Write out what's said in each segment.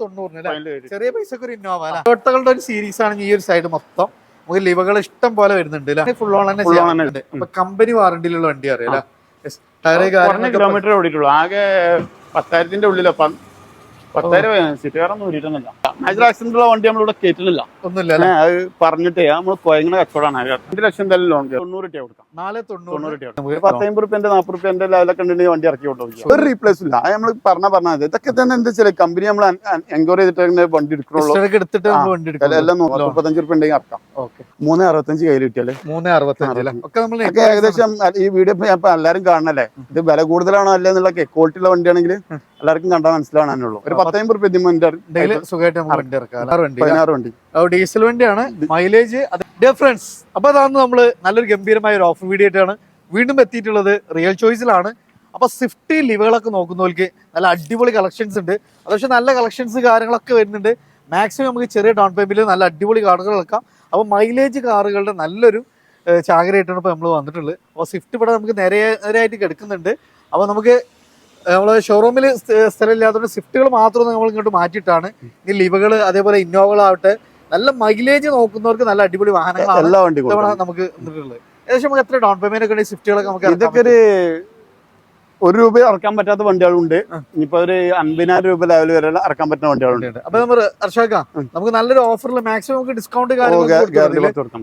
തൊണ്ണൂറിന് ചെറിയ പൈസക്ക് ഒരു ഇന്നോവ അല്ലേ ടൊയോട്ടകളുടെ ഒരു സീരീസ് ആണ് ഈ ഒരു സൈഡ് മൊത്തം. നമുക്ക് ലിവകൾ ഇഷ്ടം പോലെ വരുന്നുണ്ട് അല്ലേ ഫുൾ ഓൺ തന്നെ ചെയ്യാറുണ്ട് അപ്പൊ കമ്പനി വാറണ്ടിയിലുള്ള വണ്ടി അറിയാം ടയറ് കിലോമീറ്റർ ഓടിയിട്ടുള്ളൂ. ആകെ പത്തായിരത്തിന്റെ ഉള്ളിലോ? പ- പത്തായിരം സിറ്റുകാരൊന്നും ഊരിയിട്ടൊന്നുമില്ല. മേജർ ആക്സിഡന്റ് ഉള്ള വണ്ടി നമ്മളിവിടെ കയറ്റുന്നില്ല. ഒന്നുമില്ല അല്ലേ? അത് പറഞ്ഞിട്ടേ നമ്മൾ കൊയങ്ങണ കച്ചവടമാണ്. രണ്ട് ലക്ഷം എന്തായാലും ലോൺ തൊണ്ണൂറ് രൂപ കൊടുക്കാം. നാല് തൊണ്ണൂറ്. തൊണ്ണൂറ് രൂപ കൊടുക്കാം. ഒരു പത്തമ്പത് റുപ്യന്റെ നാൽപ്പത് റുപ്യന്റെ ലെവലൊക്കെ ഉണ്ടെങ്കിൽ വണ്ടി ഇറക്കി കൊണ്ടുപോകും ഒരു റീപ്ലേസ് ഇല്ല. അത് നമ്മൾ പറഞ്ഞ പറഞ്ഞാൽ മതി. ഇതൊക്കെ തന്നെ എന്താ വെച്ചാൽ കമ്പനി നമ്മൾ എൻക്വയറി ചെയ്തിട്ട് വണ്ടി എടുക്കണുള്ളൂ എല്ലാം മുപ്പത്തഞ്ച് റുപ്യ ഉണ്ടെങ്കിൽ ഇറക്കാം. മൂന്ന് അറുപത്തഞ്ച് കയ്യിൽ കിട്ടിയാലേ. മൂന്ന് അറുപത്തഞ്ച് ഏകദേശം ഈ വീഡിയോ എല്ലാരും കാണണല്ലേ? ഇത് വില കൂടുതലാണോ അല്ലെന്നുള്ള ക്വാളിറ്റി ഉള്ള വണ്ടിയാണെങ്കിൽ എല്ലാവർക്കും കണ്ടാൽ മനസ്സിലാവാനുള്ളൂ ഒരു പത്തമ്പത് റുപ്യ ഡെയിലി സുഖമായിട്ട് വണ്ടി ഇറക്കാം പതിനാറ് വണ്ടി. ഡീസൽ വണ്ടിയാണ് മൈലേജ് ഡിഫറൻസ് അപ്പൊ അതാണ് നമ്മൾ നല്ലൊരു ഗംഭീരമായ ഒരു ഓഫർ വീഡിയോ ആയിട്ടാണ് വീണ്ടും എത്തിയിട്ടുള്ളത്. റിയൽ ചോയ്സിലാണ് അപ്പൊ സ്വിഫ്റ്റ് ലിവുകളൊക്കെ നോക്കുന്നവർക്ക് നല്ല അടിപൊളി കളക്ഷൻസ് ഉണ്ട്. അത്യാവശ്യം നല്ല കളക്ഷൻസ് കാര്യങ്ങളൊക്കെ വരുന്നുണ്ട്. മാക്സിമം നമുക്ക് ചെറിയ ഡൗൺ പേയ്മെന്റിൽ നല്ല അടിപൊളി കാറുകൾ ഇറക്കാം. അപ്പൊ മൈലേജ് കാറുകളുടെ നല്ലൊരു ചാകരയായിട്ടാണ് ഇപ്പോൾ നമ്മൾ വന്നിട്ടുള്ളത്. അപ്പോൾ സ്വിഫ്റ്റ് ഇവിടെ നമുക്ക് നേരെ നേരെയായിട്ട് കിടക്കുന്നുണ്ട്. അപ്പോൾ നമുക്ക് നമ്മൾ ഷോറൂമിൽ സ്ഥലം ഇല്ലാത്തതുകൊണ്ട് സ്വിഫ്റ്റുകൾ മാത്രം നമ്മൾ ഇങ്ങോട്ട് മാറ്റിയിട്ടാണ്. ഈ ലിവുകൾ അതേപോലെ ഇന്നോവകളാവട്ടെ നല്ല മൈലേജ് നോക്കുന്നവർക്ക് നല്ല അടിപൊളി വാഹനങ്ങളാണ് എല്ലാ നമുക്ക് ഏകദേശം നമുക്ക് എത്ര ഡൗൺ പേയ്മെന്റ് ഒക്കെ സ്വിഫ്റ്റുകളൊക്കെ നമുക്ക് ഇതൊക്കെ ഒരു ഒരു രൂപ ഇറക്കാൻ പറ്റാത്ത വണ്ടികളുണ്ട്. ഇനിയിപ്പോ ഒരു അൻപതിനായിരം രൂപ ലെവൽ വരെ ഇറക്കാൻ പറ്റുന്ന വണ്ടികളുണ്ട്. അപ്പൊ നമ്മൾ അർഷാക്ക. നമുക്ക് നല്ലൊരു ഓഫറിൽ മാക്സിമം നമുക്ക് ഡിസ്കൗണ്ട്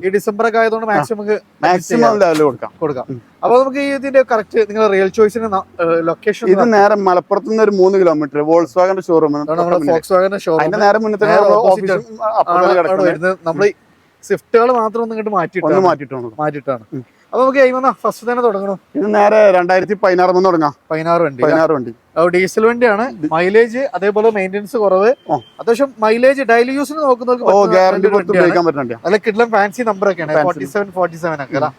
ഈ ഡിസംബർ ഒക്കെ ആയതുകൊണ്ട് മാക്സിമം മാക്സിമം ലെവൽ കൊടുക്കാം. കൊടുക്കാം. അപ്പൊ നമുക്ക് ഇതിന്റെ കറക്റ്റ് നിങ്ങൾ റിയൽ ചോയ്സിന്റെ ലൊക്കേഷൻ ഇത് നേരെ മലപ്പുറത്ത് നിന്ന് ഒരു മൂന്ന് കിലോമീറ്റർ വോൾസ് വാഗന്റെ ഷോറൂം ഫോക്സ് വാഗന്റെ ഷോറൂം നേരെ നമ്മൾ സ്വിഫ്റ്റുകൾ മാത്രം ഒന്ന് ഇങ്ങോട്ട് മാറ്റിയിട്ടാണ്. മാറ്റിയിട്ടാണ്. അപ്പൊ നമുക്ക് എയിമെന്നാ ഫസ്റ്റ് തന്നെ തുടങ്ങണം? ഇത് നേരെ രണ്ടായിരത്തി പതിനാറ് മുതൽ തുടങ്ങാം. പതിനാറ് വണ്ടി പതിനാറ് വണ്ടി. ഡീസൽ വണ്ടിയാണ്. മൈലേജ് അതേപോലെ മെയിന്റെനൻസ് കുറവ്. അത്യാവശ്യം മൈലേജ് ഡെയിലി യൂസിന് നോക്കുന്നവർക്ക് നല്ല കിഡ്ലം ഫാൻസി നമ്പർ ഒക്കെയാണ്. ഫോർട്ടി സെവൻ ഫോർട്ടി സെവൻ ഒക്കെ അല്ല?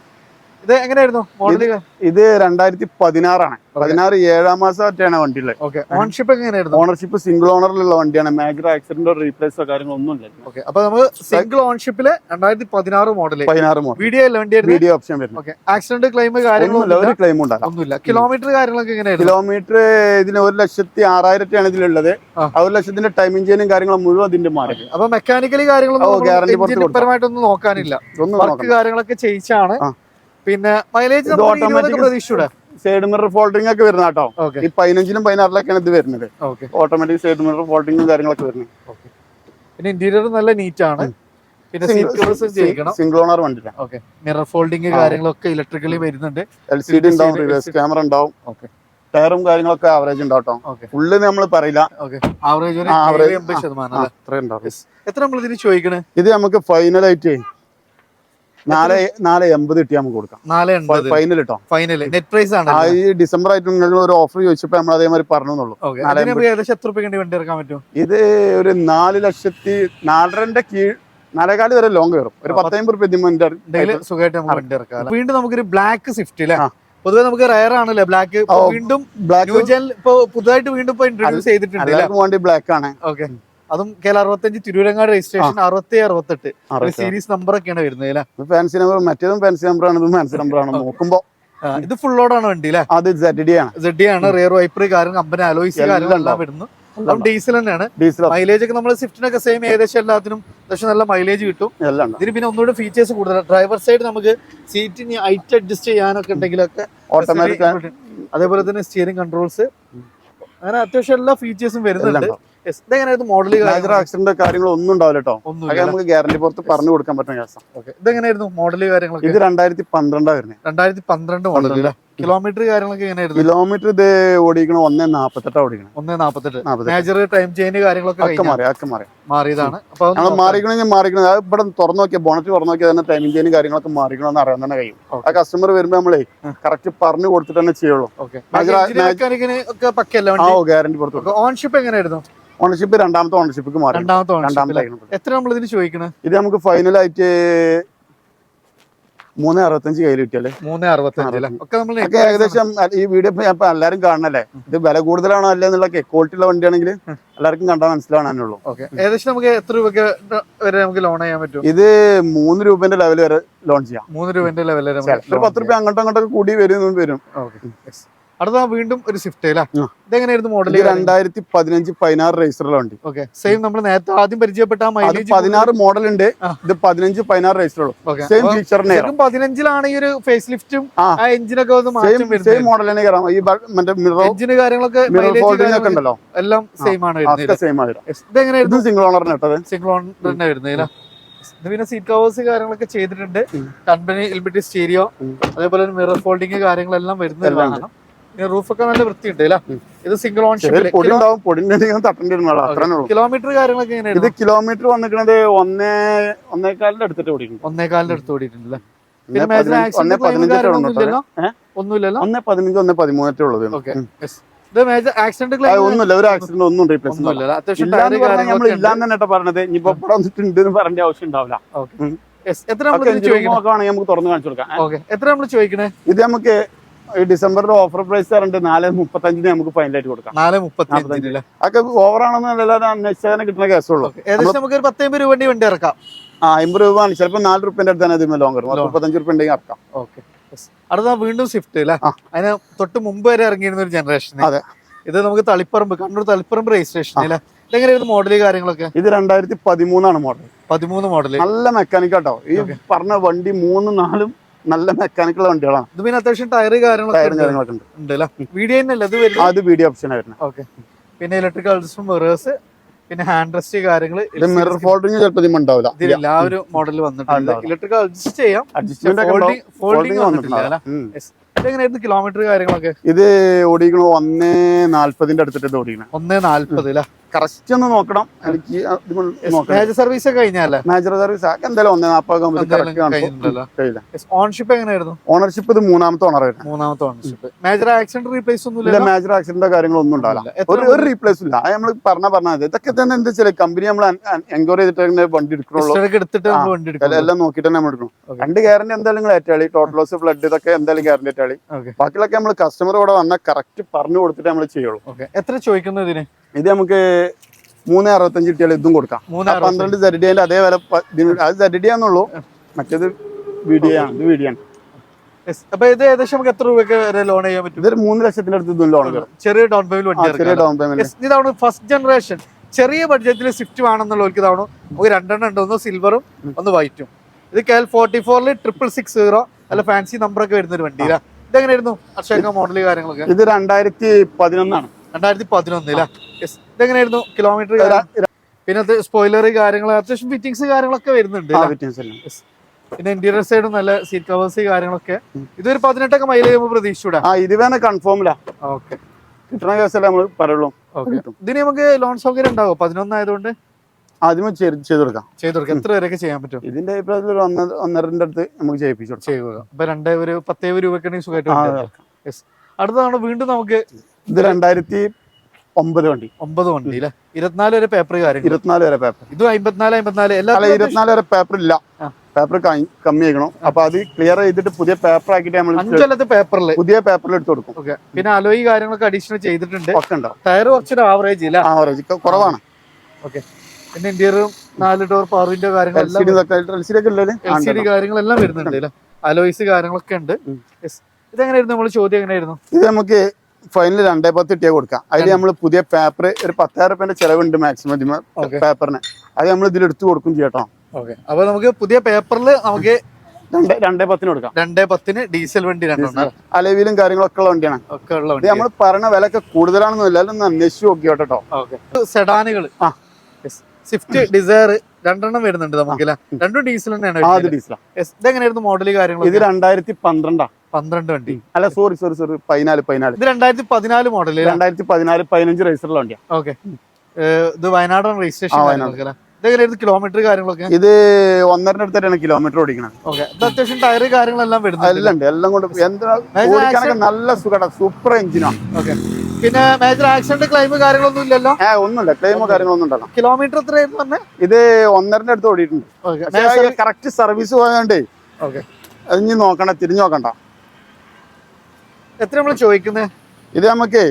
ഇത് എങ്ങനെയായിരുന്നു മോഡൽ ഇത് രണ്ടായിരത്തി പതിനാറാണ് പതിനാറ് ഏഴാം മാസമായിട്ടാണ് വണ്ടി ഉള്ളത് ഓക്കെ ഓണർഷിപ്പ് എങ്ങനെയായിരുന്നു? ഓണർഷിപ്പ് സിംഗിൾ ഓണറിലുള്ള വണ്ടിയാണ്. മേജർ ആക്സിഡന്റോ റീപ്ലേസോ കാര്യങ്ങളൊന്നും ഇല്ല. ഓക്കെ അപ്പൊ നമ്മൾ സിംഗിൾ ഓണർഷിപ്പിൽ രണ്ടായിരത്തി പതിനാറ് മോഡൽ പതിനാറ് മോഡൽ വീഡിയോ വണ്ടി വീഡിയോ ഓപ്ഷൻ വരുന്നത്. ഓക്കെ ആക്സിഡന്റ് ക്ലെയിം ഒന്നുമില്ല. കാര്യങ്ങളൊന്നും ഒരു ക്ലെയിം ഉണ്ടാകും ഒന്നുമില്ല. കിലോമീറ്റർ കാര്യങ്ങളൊക്കെ എങ്ങനെയായിരുന്നു? കിലോമീറ്റർ ഇതിന് ഒരു ലക്ഷത്തി ആറായിരത്തിയാണ് ഇതിലുള്ളത്. ആ. ഒരു ലക്ഷത്തിന്റെ ടൈം എഞ്ചിനും കാര്യങ്ങളും മുഴുവൻ അതിന്റെ മാറി. അപ്പൊ മെക്കാനിക്കലി കാര്യങ്ങളൊന്നും നോക്കാനില്ല. ഒന്നും വർക്ക് കാര്യങ്ങളൊക്കെ ചെയ്യിച്ചാണ്. പിന്നെ mileage automatic side mirror folding ഒക്കെ വരുന്ന കേട്ടോ. ഈ പതിനഞ്ചിലും പതിനാറിലൊക്കെയാണ് ഇത് വരുന്നത്. ഓട്ടോമാറ്റിക് സൈഡ് മിറർ ഫോൾഡിങ്ങും കാര്യങ്ങളൊക്കെ വരുന്നത്. പിന്നെ ഇന്റീരിയർ നല്ല നീറ്റ് ആണ്. പിന്നെ സിംഗിൾ ഓണർ വണ്ടിയില്ല ഓക്കെ മിറർ ഫോൾഡിങ് കാര്യങ്ങളൊക്കെ ഇലക്ട്രിക്കലി വരുന്നുണ്ട്. എൽ സി ഡി ഉണ്ടാവും റിവേഴ്സ് ക്യാമറ ഉണ്ടാവും. ഓക്കെ ടയറും കാര്യങ്ങളൊക്കെ ആവറേജ് ഉണ്ടാവും ഫുള്ള് നമ്മൾ പറയില്ല. ആവറേജ് എത്ര നമ്മൾ ഇതിന് ചോദിക്കണേ? ഇത് നമുക്ക് ഫൈനൽ ആയിട്ട് നാല് നാല് എൺപത് നമുക്ക് കൊടുക്കാം. നാല് ഫൈനൽ കിട്ടോ ഫൈനൽ നെറ്റ് പ്രൈസ് ആണ് ഈ ഡിസംബർ ആയിട്ട് നിങ്ങൾ ഒരു ഓഫർ ചോദിച്ചപ്പോ നമ്മൾ അതേമാതിരി പറഞ്ഞെന്നുള്ളൂ. ഏകദേശം എത്ര രൂപയ്ക്ക് വണ്ടി ഇറക്കാൻ പറ്റും? ഇത് ഒരു നാല് ലക്ഷത്തി നാലരന്റെ കീഴ് നാലേകാൽ വരെ ലോങ് കയറും. ഒരു പത്തമ്പത് റുപ്യ സുഖമായിട്ട് നമുക്ക് ഇറക്കാം വീണ്ടും നമുക്കൊരു ബ്ലാക്ക് സ്വിഫ്റ്റ് അല്ലേ. പൊതുവെ നമുക്ക് റയർ ആണല്ലേ ബ്ലാക്ക് വീണ്ടും ബ്ലാക്ക് ഇപ്പൊ പുതുതായിട്ട് വീണ്ടും ഇപ്പൊ ഇൻട്രൊഡ്യൂസ് ചെയ്തിട്ടുണ്ട് വേണ്ടി ബ്ലാക്ക് ആണ്. ഓക്കെ അതും കേരള അറുപത്തഞ്ച് തിരൂരങ്ങാട് രജിസ്ട്രേഷൻ അറുപത്തി അറുപത്തെട്ട്. സീരീസ് നമ്പർ ഒക്കെയാണ് വരുന്നത് അല്ലേ? ഫാൻസി നമ്പർ മറ്റേതും ഫാൻസി നമ്പർ ആണ് ഇതും ഫാൻസി നമ്പർ ആണ്. നോക്കുമ്പോ ഇത് ഫുൾ ആണ് വണ്ടി അല്ലേ? അത് സെഡ് ആണ്. സെഡി ആണ് റിയർ വൈപ്പർ കാരണം കമ്പനി അലോയ്സ് എല്ലാം വരുന്നു. ഡീസൽ തന്നെയാണ്. ഡീസൽ മൈലേജ് ഒക്കെ നമ്മൾ സ്വിഫ്റ്റിനൊക്കെ സെയിം ഏകദേശം എല്ലാത്തിനും പക്ഷെ നല്ല മൈലേജ് കിട്ടും. ഇതിന് പിന്നെ ഒന്നുകൂടി ഫീച്ചേഴ്സ് കൂടുതലാണ് ഡ്രൈവർ സൈഡ് നമുക്ക് സീറ്റിന് ഹൈറ്റ് അഡ്ജസ്റ്റ് ചെയ്യാനൊക്കെ ഉണ്ടെങ്കിലൊക്കെ ഓട്ടോമാറ്റിക് അതേപോലെ തന്നെ സ്റ്റിയറിംഗ് കൺട്രോൾസ് അങ്ങനെ അത്യാവശ്യം എല്ലാ ഫീച്ചേഴ്സും വരുന്നുണ്ട്. ഇതെങ്ങനെയായിരുന്നു മോഡൽ ആക്സിഡന്റ് കാര്യങ്ങൾ ഒന്നും ഉണ്ടാവില്ല കേട്ടോ നമുക്ക് ഗ്യാരണ്ടി പുറത്ത് പറഞ്ഞു കൊടുക്കാൻ പറ്റുന്ന കേസാണ് ഇതെങ്ങനെയായിരുന്നു മോഡൽ കാര്യങ്ങളൊക്കെ? ഇത് രണ്ടായിരത്തി പന്ത്രണ്ടാ വരുന്നത് രണ്ടായിരത്തി പന്ത്രണ്ട് മോഡൽ അല്ലേ? കിലോമീറ്റർ കാര്യങ്ങളൊക്കെ എങ്ങനെയായിരുന്നു? കിലോമീറ്റർ ഇത് ഓടിക്കണം ഒന്നേ നാപ്പത്തെട്ടാ ഓടിക്കണം. ഒന്ന് നാപ്പത്തെട്ട്. മേജർ ടൈം ചെയിൻ കാര്യങ്ങളൊക്കെ ഒക്കെ മാറി ഒക്കെ മാറി. മാറിയതാണ്. അപ്പൊ ഞങ്ങൾ ഞാൻ മാറിക്കണം. അത് ഇവിടെ തുറന്നു നോക്കിയ ബോണറ്റ് തുറന്നു നോക്കിയാൽ തന്നെ ടൈമിംഗ് ചെയിൻ കാര്യങ്ങളൊക്കെ മാറിക്കണമെന്ന് അറിയാൻ തന്നെ കഴിയും. ആ കസ്റ്റമർ വരുമ്പോൾ നമ്മളെ കറക്റ്റ് പറഞ്ഞു കൊടുത്തിട്ട് തന്നെ ചെയ്യുള്ളൂ. ഗ്യാരണ്ടി പുറത്തു ഓൺഷിപ്പ് എങ്ങനെയായിരുന്നു? ഓണർഷിപ്പ് രണ്ടാമത്തെ ഓണർഷിപ്പ് മാറി. രണ്ടാമത്തെ രണ്ടാമത്തെ എത്ര നമ്മൾ ഇതിന് ചോദിക്കണേ? ഇത് നമുക്ക് ഫൈനലായിട്ട് മൂന്ന് അറുപത്തഞ്ച് കയ്യിൽ കിട്ടിയല്ലേ? മൂന്ന് അറുപത്തഞ്ച് അല്ലേ? ഒക്കെ നമ്മൾ ഏകദേശം ഈ വീഡിയോ ഇപ്പൊ എല്ലാരും കാണണല്ലേ? ഇത് വില കൂടുതലാണോ അല്ലേ എന്നുള്ള ക്വാളിറ്റി ഉള്ള വണ്ടിയാണെങ്കിൽ എല്ലാവർക്കും കണ്ടാൽ മനസ്സിലാവാനുള്ളൂ ഓക്കെ. ഏകദേശം നമുക്ക് എത്ര രൂപയ്ക്ക് വരെ നമുക്ക് ലോൺ ചെയ്യാൻ പറ്റും? ഇത് മൂന്ന് രൂപന്റെ ലെവൽ വരെ ലോൺ ചെയ്യാം. മൂന്ന് രൂപന്റെ ലെവൽ വരെ പത്ത് രൂപ അങ്ങോട്ടും അങ്ങോട്ടൊക്കെ കൂടി വരും വരും. ഓക്കെ. അടുത്ത വീണ്ടും ഒരു സ്വിഫ്റ്റ് അല്ലേ. ഇതെങ്ങനെയായിരുന്നു മോഡൽ രണ്ടായിരത്തി പതിനഞ്ച് പതിനാറ് രജിസ്റ്ററിലെ വണ്ടി ഓക്കെ സെയിം നമ്മൾ നേരത്തെ ആദ്യം പരിചയപ്പെട്ട മൈലേജ് പതിനാറ് മോഡൽ ഉണ്ട്. ഇത് പതിനഞ്ച് പതിനാറ് രജിസ്റ്ററുള്ളൂ സെയിം ഫീച്ചറിനെ പതിനഞ്ചിലാണ് ഈ ഒരു ഫേസ് ലിഫ്റ്റും എഞ്ചിനൊക്കെ ഒന്ന് സെയിം മോഡൽ തന്നെ കയറാം ഈ ബ- മറ്റേ മിറർ എഞ്ചിന് കാര്യങ്ങളൊക്കെ മിറർ ഫോൾഡിംഗ് ഒക്കെ ഉണ്ടല്ലോ. എല്ലാം സെയിം ആണ് സെയിം. ഇതെങ്ങനെയായിരുന്നു സിംഗിൾ ഓണറിന് ഇട്ടത് സിംഗിൾ തന്നെ വരുന്നത് ഇത് പിന്നെ സീറ്റ് കവേഴ്സ് കാര്യങ്ങളൊക്കെ ചെയ്തിട്ടുണ്ട്. Company എൽബിറ്റി stereo. അതേപോലെ മിറർ ഫോൾഡിങ് കാര്യങ്ങളെല്ലാം വരുന്ന റൂഫൊക്കെ നല്ല വൃത്തിയുണ്ട് അല്ലേ. ഇത് സിംഗിൾ ഓൺ ചെറിയ പൊടി ഉണ്ടാവും. പൊടിന്റെ തട്ടേണ്ടി വരുന്നുള്ളൂ അത്രേ ഉള്ളൂ. കിലോമീറ്റർ കാര്യങ്ങളൊക്കെ ഇത് കിലോമീറ്റർ വന്നിരിക്കുന്നത് ഒന്നേ ഒന്നേക്കാലിന്റെ അടുത്തിട്ട് ഓടിക്കുന്നു ഒന്നേകാലിന്റെ അടുത്ത് ഒന്നുമില്ലല്ലോ? ഒന്നേ പതിനഞ്ച് ഒന്നേ ഉള്ളത് ഓക്കെ. ഒന്നുമില്ല. ഒരു ആക്സിഡന്റ് ഒന്നും ടയറ് പറഞ്ഞാൽ നമ്മൾ കാര്യങ്ങളൊക്കെ ഉണ്ട്. ഇല്ലാന്ന് തന്നെ പറഞ്ഞത്. ഇനിയിപ്പോ ഇവിടെ വന്നിട്ടുണ്ട് എന്ന് പറയേണ്ട ആവശ്യം ഉണ്ടാവില്ല. Okay. എത്ര നമ്മൾ ചോദിക്കണേ? നമുക്ക് തുറന്ന് കാണിച്ചു കൊടുക്കാം. എത്ര നമ്മൾ ചോദിക്കണേ? ഇത് നമുക്ക് ഡിസംബറിൽ ഓഫർ പ്രൈസ് തരണ്ട് നാല് മുപ്പത്തഞ്ചിന് നമുക്ക് ഫൈനലായിട്ട് കൊടുക്കാം. നാല് മുപ്പത്തി അതൊക്കെ ഓവറാണെന്ന് എല്ലാവരും അന്വേഷിച്ചാൽ കിട്ടുന്ന കേസുള്ളൂ ഏകദേശം നമുക്ക് ഒരു പത്തമ്പത് രൂപ വണ്ടി വണ്ടി ഇറക്കാം. ആ അമ്പത് രൂപ ആണ് ചിലപ്പോൾ നാല് റുപ്യന്റെ അടുത്താണ് ഇതിന് ലോങ്ങർ. മുപ്പത്തഞ്ച് റുപ്യ ഉണ്ടെങ്കിൽ ഇറക്കാം. ഓക്കെ അടുത്ത വീണ്ടും സ്വിഫ്റ്റ് അല്ലേ. അതിന് തൊട്ട് മുമ്പ് വരെ ഇറങ്ങിയിരുന്ന ഒരു ജനറേഷൻ അതെ. ഇത് നമുക്ക് തളിപ്പറമ്പ് കണ്ണൂർ തളിപ്പറമ്പ് രജിസ്ട്രേഷൻ അല്ലേ? ഇതെങ്ങനെയായിരുന്നു മോഡൽ കാര്യങ്ങളൊക്കെ? ഇത് രണ്ടായിരത്തി പതിമൂന്നാണ് മോഡൽ പതിമൂന്ന് മോഡൽ നല്ല മെക്കാനിക്കാട്ടോ ഈ പറഞ്ഞ വണ്ടി മൂന്നും നാലും നല്ല മെക്കാനിക്കൽ വണ്ടികളാണ്. ഇത് പിന്നെ അത്യാവശ്യം ടയർ കാര്യങ്ങളൊക്കെ ഉണ്ട്. വീഡിയോ വരുന്നത്. അത് വീഡിയോ ഓപ്ഷൻ ആയിരുന്നു ഓക്കെ പിന്നെ ഇലക്ട്രിക് മിറേഴ്സ് പിന്നെ ഹാൻഡ് റെസ്റ്റ് കാര്യങ്ങൾ മിറർ ഫോൾഡിങ് ചിലപ്പോൾ ഉണ്ടാവില്ല. ഇതിലില്ല ആ ഒരു മോഡൽ വന്നിട്ടുണ്ട്. ഇലക്ട്രിക് അഡ്ജസ്റ്റ് ചെയ്യാം ഫോൾഡിംഗ്. ഫോൾഡിംഗ് വന്നിട്ടില്ല. ഇതെങ്ങനെയായിരുന്നു കിലോമീറ്റർ കാര്യങ്ങളൊക്കെ? ഇത് ഓടിക്കണോ ഒന്നേ നാല്പതിന്റെ അടുത്തിട്ട് ഓടിക്കണം ഓടിക്കണേ. ഒന്നേ നാല്പത് അല്ലേ? കറക്റ്റ് ഒന്ന് നോക്കണം. എനിക്ക് മേജർ സർവീസ് ഒക്കെ കഴിഞ്ഞല്ലേ? മേജർ സർവീസ് എന്തായാലും ഒന്നേ നാൽപ്പത് ഓണർഷിപ്പ് എങ്ങനെയായിരുന്നു? ഓണർഷിപ്പ് ഇത് മൂന്നാമത്തെ ഓണർ ആയിരുന്നു. മൂന്നാമത്തെ ഓണർഷിപ്പ് മേജർ ആക്സിഡന്റ് റീപ്ലേസ് ഒന്നും ഇല്ല? മേജർ ആക്സിഡന്റോ കാര്യങ്ങളൊന്നും ഉണ്ടാവില്ല. ഒരു ഒരു റീപ്ലേസ് ഇല്ല. അത് നമ്മൾ പറഞ്ഞ പറഞ്ഞത് ഇതൊക്കെ തന്നെ എന്താ വെച്ചാൽ കമ്പനി നമ്മൾ എൻക്വയറി ചെയ്തിട്ട് വണ്ടി എടുക്കണുള്ളൂ. എല്ലാം- നോക്കിട്ട് നോക്കിയിട്ട് തന്നെ നമ്മൾ എടുക്കണം. രണ്ട് ഗ്യാരണ്ടി എന്തായാലും നിങ്ങൾ ഏറ്റാളി. ടോട്ടൽ ലോസ് ഫ്ലഡ് ഇതൊക്കെ എന്തായാലും ഗ്യാരണ്ടി ഏറ്റാളി. ഓക്കെ ബാക്കിയൊക്കെ നമ്മൾ കസ്റ്റമർ ഇവിടെ വന്നാൽ കറക്റ്റ് പറഞ്ഞു കൊടുത്തിട്ട് നമ്മൾ ചെയ്യുള്ളൂ. എത്ര ചോദിക്കുന്നു ഇതിന്? ഇത് നമുക്ക് മൂന്ന് അറുപത്തഞ്ച് കിട്ടിയാൽ ഇതും കൊടുക്കാം. പന്ത്രണ്ട് സെഡിഡിയന്റെ അതേ വില അത് സെഡിഡിയാന്നുള്ളൂ മറ്റേത് വീഡിയോ ആണ്. ഇത് വീഡിയോ ആണ്. അപ്പൊ ഇത് ഏകദേശം നമുക്ക് എത്ര രൂപയ്ക്ക് വരെ ലോൺ ചെയ്യാൻ പറ്റും? ഇതൊരു മൂന്ന് ലക്ഷത്തിന്റെ അടുത്ത് ഇതും ലോൺ ചെറിയ ഡൗൺ പേയ്മെന്റ് ചെറിയ ഡൗൺ പേയ്മെന്റ് ഇതാണ് ഫസ്റ്റ് ജനറേഷൻ ചെറിയ ബഡ്ജറ്റിൽ സ്വിഫ്റ്റ് വേണമെന്നുള്ളവർക്ക് ഇതാണ് നമുക്ക് രണ്ടെണ്ണം ഉണ്ട്. ഒന്ന് സിൽവറും ഒന്ന് വൈറ്റും ഇത് കെ എൽ ഫോർട്ടി ഫോറിൽ ട്രിപ്പിൾ സിക്സ് സീറോ അല്ല ഫാൻസി നമ്പർ ഒക്കെ വരുന്ന ഒരു വണ്ടി ഇതെങ്ങനെയായിരുന്നു? അക്ഷയ മോഡൽ കാര്യങ്ങളൊക്കെ? ഇത് രണ്ടായിരത്തി പതിനൊന്നാണ്. രണ്ടായിരത്തി പതിനൊന്നിലെ യെസ് ഇതെങ്ങനെയായിരുന്നു കിലോമീറ്റർ പിന്നെ സ്പോയിലർ കാര്യങ്ങൾ അത്യാവശ്യം ഫിറ്റിംഗ്സ് കാര്യങ്ങളൊക്കെ വരുന്നുണ്ട്? പിന്നെ ഇന്റീരിയർ സൈഡും നല്ല സീറ്റ് കവേഴ്സ് കാര്യങ്ങളൊക്കെ. ഇതൊരു പതിനെട്ടൊക്കെ മൈലേജ് ചെയ്യുമ്പോൾ പ്രതീക്ഷിച്ചൂടാ? ഇത് വേണേ കൺഫേമില്ല ഓക്കെ കിട്ടണ കേസല്ലേ നമ്മൾ പറയുള്ളൂ. ഇതിന് നമുക്ക് ലോൺ സൗകര്യം ഉണ്ടാവും? പതിനൊന്നായതുകൊണ്ട് ആദ്യം ചെയ്ത് കൊടുക്കാം. ചെയ്തു കൊടുക്കാം. എത്ര വരെയൊക്കെ ചെയ്യാൻ പറ്റും? ഇതിന്റെ അഭിപ്രായത്തിൽ ഒരു ഒന്നര ഒന്നരന്റെ അടുത്ത് നമുക്ക് ചെയ്യിപ്പിച്ചു ചെയ്തു അപ്പൊ രണ്ടേ ഒരു പത്തേ രൂപയ്ക്ക് സുഖമായിട്ട് അടുത്തതാണ്? വീണ്ടും നമുക്ക് ഇത് രണ്ടായിരത്തി ഒമ്പത് വണ്ടി. ഒമ്പത് വണ്ടി അല്ലെ ഇരുപത്തിനാല് വരെ പേപ്പർ ഇരുപത്തിനാല് വരെ പേപ്പർ ഇത് അമ്പത്തിനാല് അമ്പത്തിനാല്. എല്ലാ ഇരുപത്തിനാല് വരെ പേപ്പർ ഇല്ല. പേപ്പർ കമ്മി ആക്കണം അപ്പൊ അത് ക്ലിയർ ചെയ്തിട്ട് പുതിയ പേപ്പർ ആക്കിട്ട് നമ്മൾ അഞ്ചല്ലത്തെ പേപ്പറിൽ പുതിയ പേപ്പറിൽ എടുത്ത് കൊടുക്കും. പിന്നെ അലോയി കാര്യങ്ങളൊക്കെ അഡീഷണൽ ചെയ്തിട്ടുണ്ട്. ഒക്കെ ഉണ്ടോ? ടയർ കുറച്ചൊരു ആവറേജ് ഇല്ല ആവറേജ് കുറവാണ്. ഓക്കെ പിന്നെ ഇന്റീരിയറും നാല് ഡോർ പവറിന്റെ കാര്യങ്ങളെല്ലാം കാര്യങ്ങളെല്ലാം വരുന്നുണ്ട് അലോയിസ് കാര്യങ്ങളൊക്കെ ഉണ്ട്. ഇതെങ്ങനെയായിരുന്നു നമ്മൾ ചോദ്യം എങ്ങനെയായിരുന്നു? ഇത് നമുക്ക് ഫൈനൽ രണ്ടേ പത്ത് ഇട്ടിയാ കൊടുക്കാം. അതിൽ നമ്മൾ പുതിയ പേപ്പർ ഒരു പത്തായിരം റുപ്യന്റെ ചെലവുണ്ട് മാക്സിമം. പേപ്പറിന് അത് നമ്മൾ ഇതിൽ എടുത്തു കൊടുക്കും ചെയ്യട്ടോ അപ്പൊ നമുക്ക് പുതിയ പേപ്പറിൽ നമുക്ക് രണ്ട് പത്തിന് കൊടുക്കാം. രണ്ടേ പത്തിന് ഡീസൽ വണ്ടി അലവിലും കാര്യങ്ങളൊക്കെ ഉള്ള വണ്ടിയാണ്. ഒക്കെ ഉള്ള ഇത് വണ്ടി നമ്മൾ പറഞ്ഞ വില ഒക്കെ കൂടുതലാണെന്നില്ല അതൊന്ന് അന്വേഷിച്ച് നോക്കി കേട്ടോ സെഡാനുകൾ ആ. സ്വിഫ്റ്റ് ഡിസയർ രണ്ടെണ്ണം വരുന്നുണ്ട് നമുക്ക് രണ്ടും ഡീസൽ തന്നെയാണ് ഡീസലാണ് എങ്ങനെയായിരുന്നു വരുന്നത്. കാര്യങ്ങൾ Yes. ഇതെങ്ങനെയായിരുന്നു മോഡൽ ഇത് കാര്യങ്ങൾ രണ്ടായിരത്തി പന്ത്രണ്ടാ. പന്ത്രണ്ട് വണ്ടി. അല്ല സോറി സോറി സോറി പതിനാല് പതിനാല്. ഇത് രണ്ടായിരത്തി പതിനാല് മോഡൽ രണ്ടായിരത്തി പതിനാല് പതിനഞ്ച് റേസറുള്ള വണ്ടിയാണ് ഓക്കെ ഇത് വയനാടൻ രജിസ്ട്രേഷൻ കിലോമീറ്റർ കാര്യങ്ങളൊക്കെ ഇത് ഒന്നര അടുത്തായിട്ടാണ് കിലോമീറ്റർ ഓടിക്കണം അത്യാവശ്യം ടയർ കാര്യങ്ങളെല്ലാം വരുന്നത് എല്ലാം ഉണ്ട്. എല്ലാം കൊണ്ട് എന്താ നല്ല സുഖട സൂപ്പർ എഞ്ചിനാണ് ഓക്കെ പിന്നെ മേജർ ആക്സിഡന്റ് ക്ലെയിം കാര്യങ്ങളൊന്നും ഇല്ലല്ലോ? ഏ ഒന്നുമില്ല. ക്ലെയിമോ കാര്യങ്ങളൊന്നും ഉണ്ടല്ലോ കിലോമീറ്റർ എത്രയായിരുന്നു പറഞ്ഞേ? ഇത് ഒന്നരന്റെ അടുത്ത് ഓടിയിട്ടുണ്ട്. കറക്റ്റ് സർവീസ് പോയതുകൊണ്ടേ ഓക്കെ അത് ഇനി നോക്കണ്ട തിരിഞ്ഞു നോക്കണ്ട. എത്ര നമ്മൾ ചോദിക്കുന്നത് ഇത് നമുക്ക്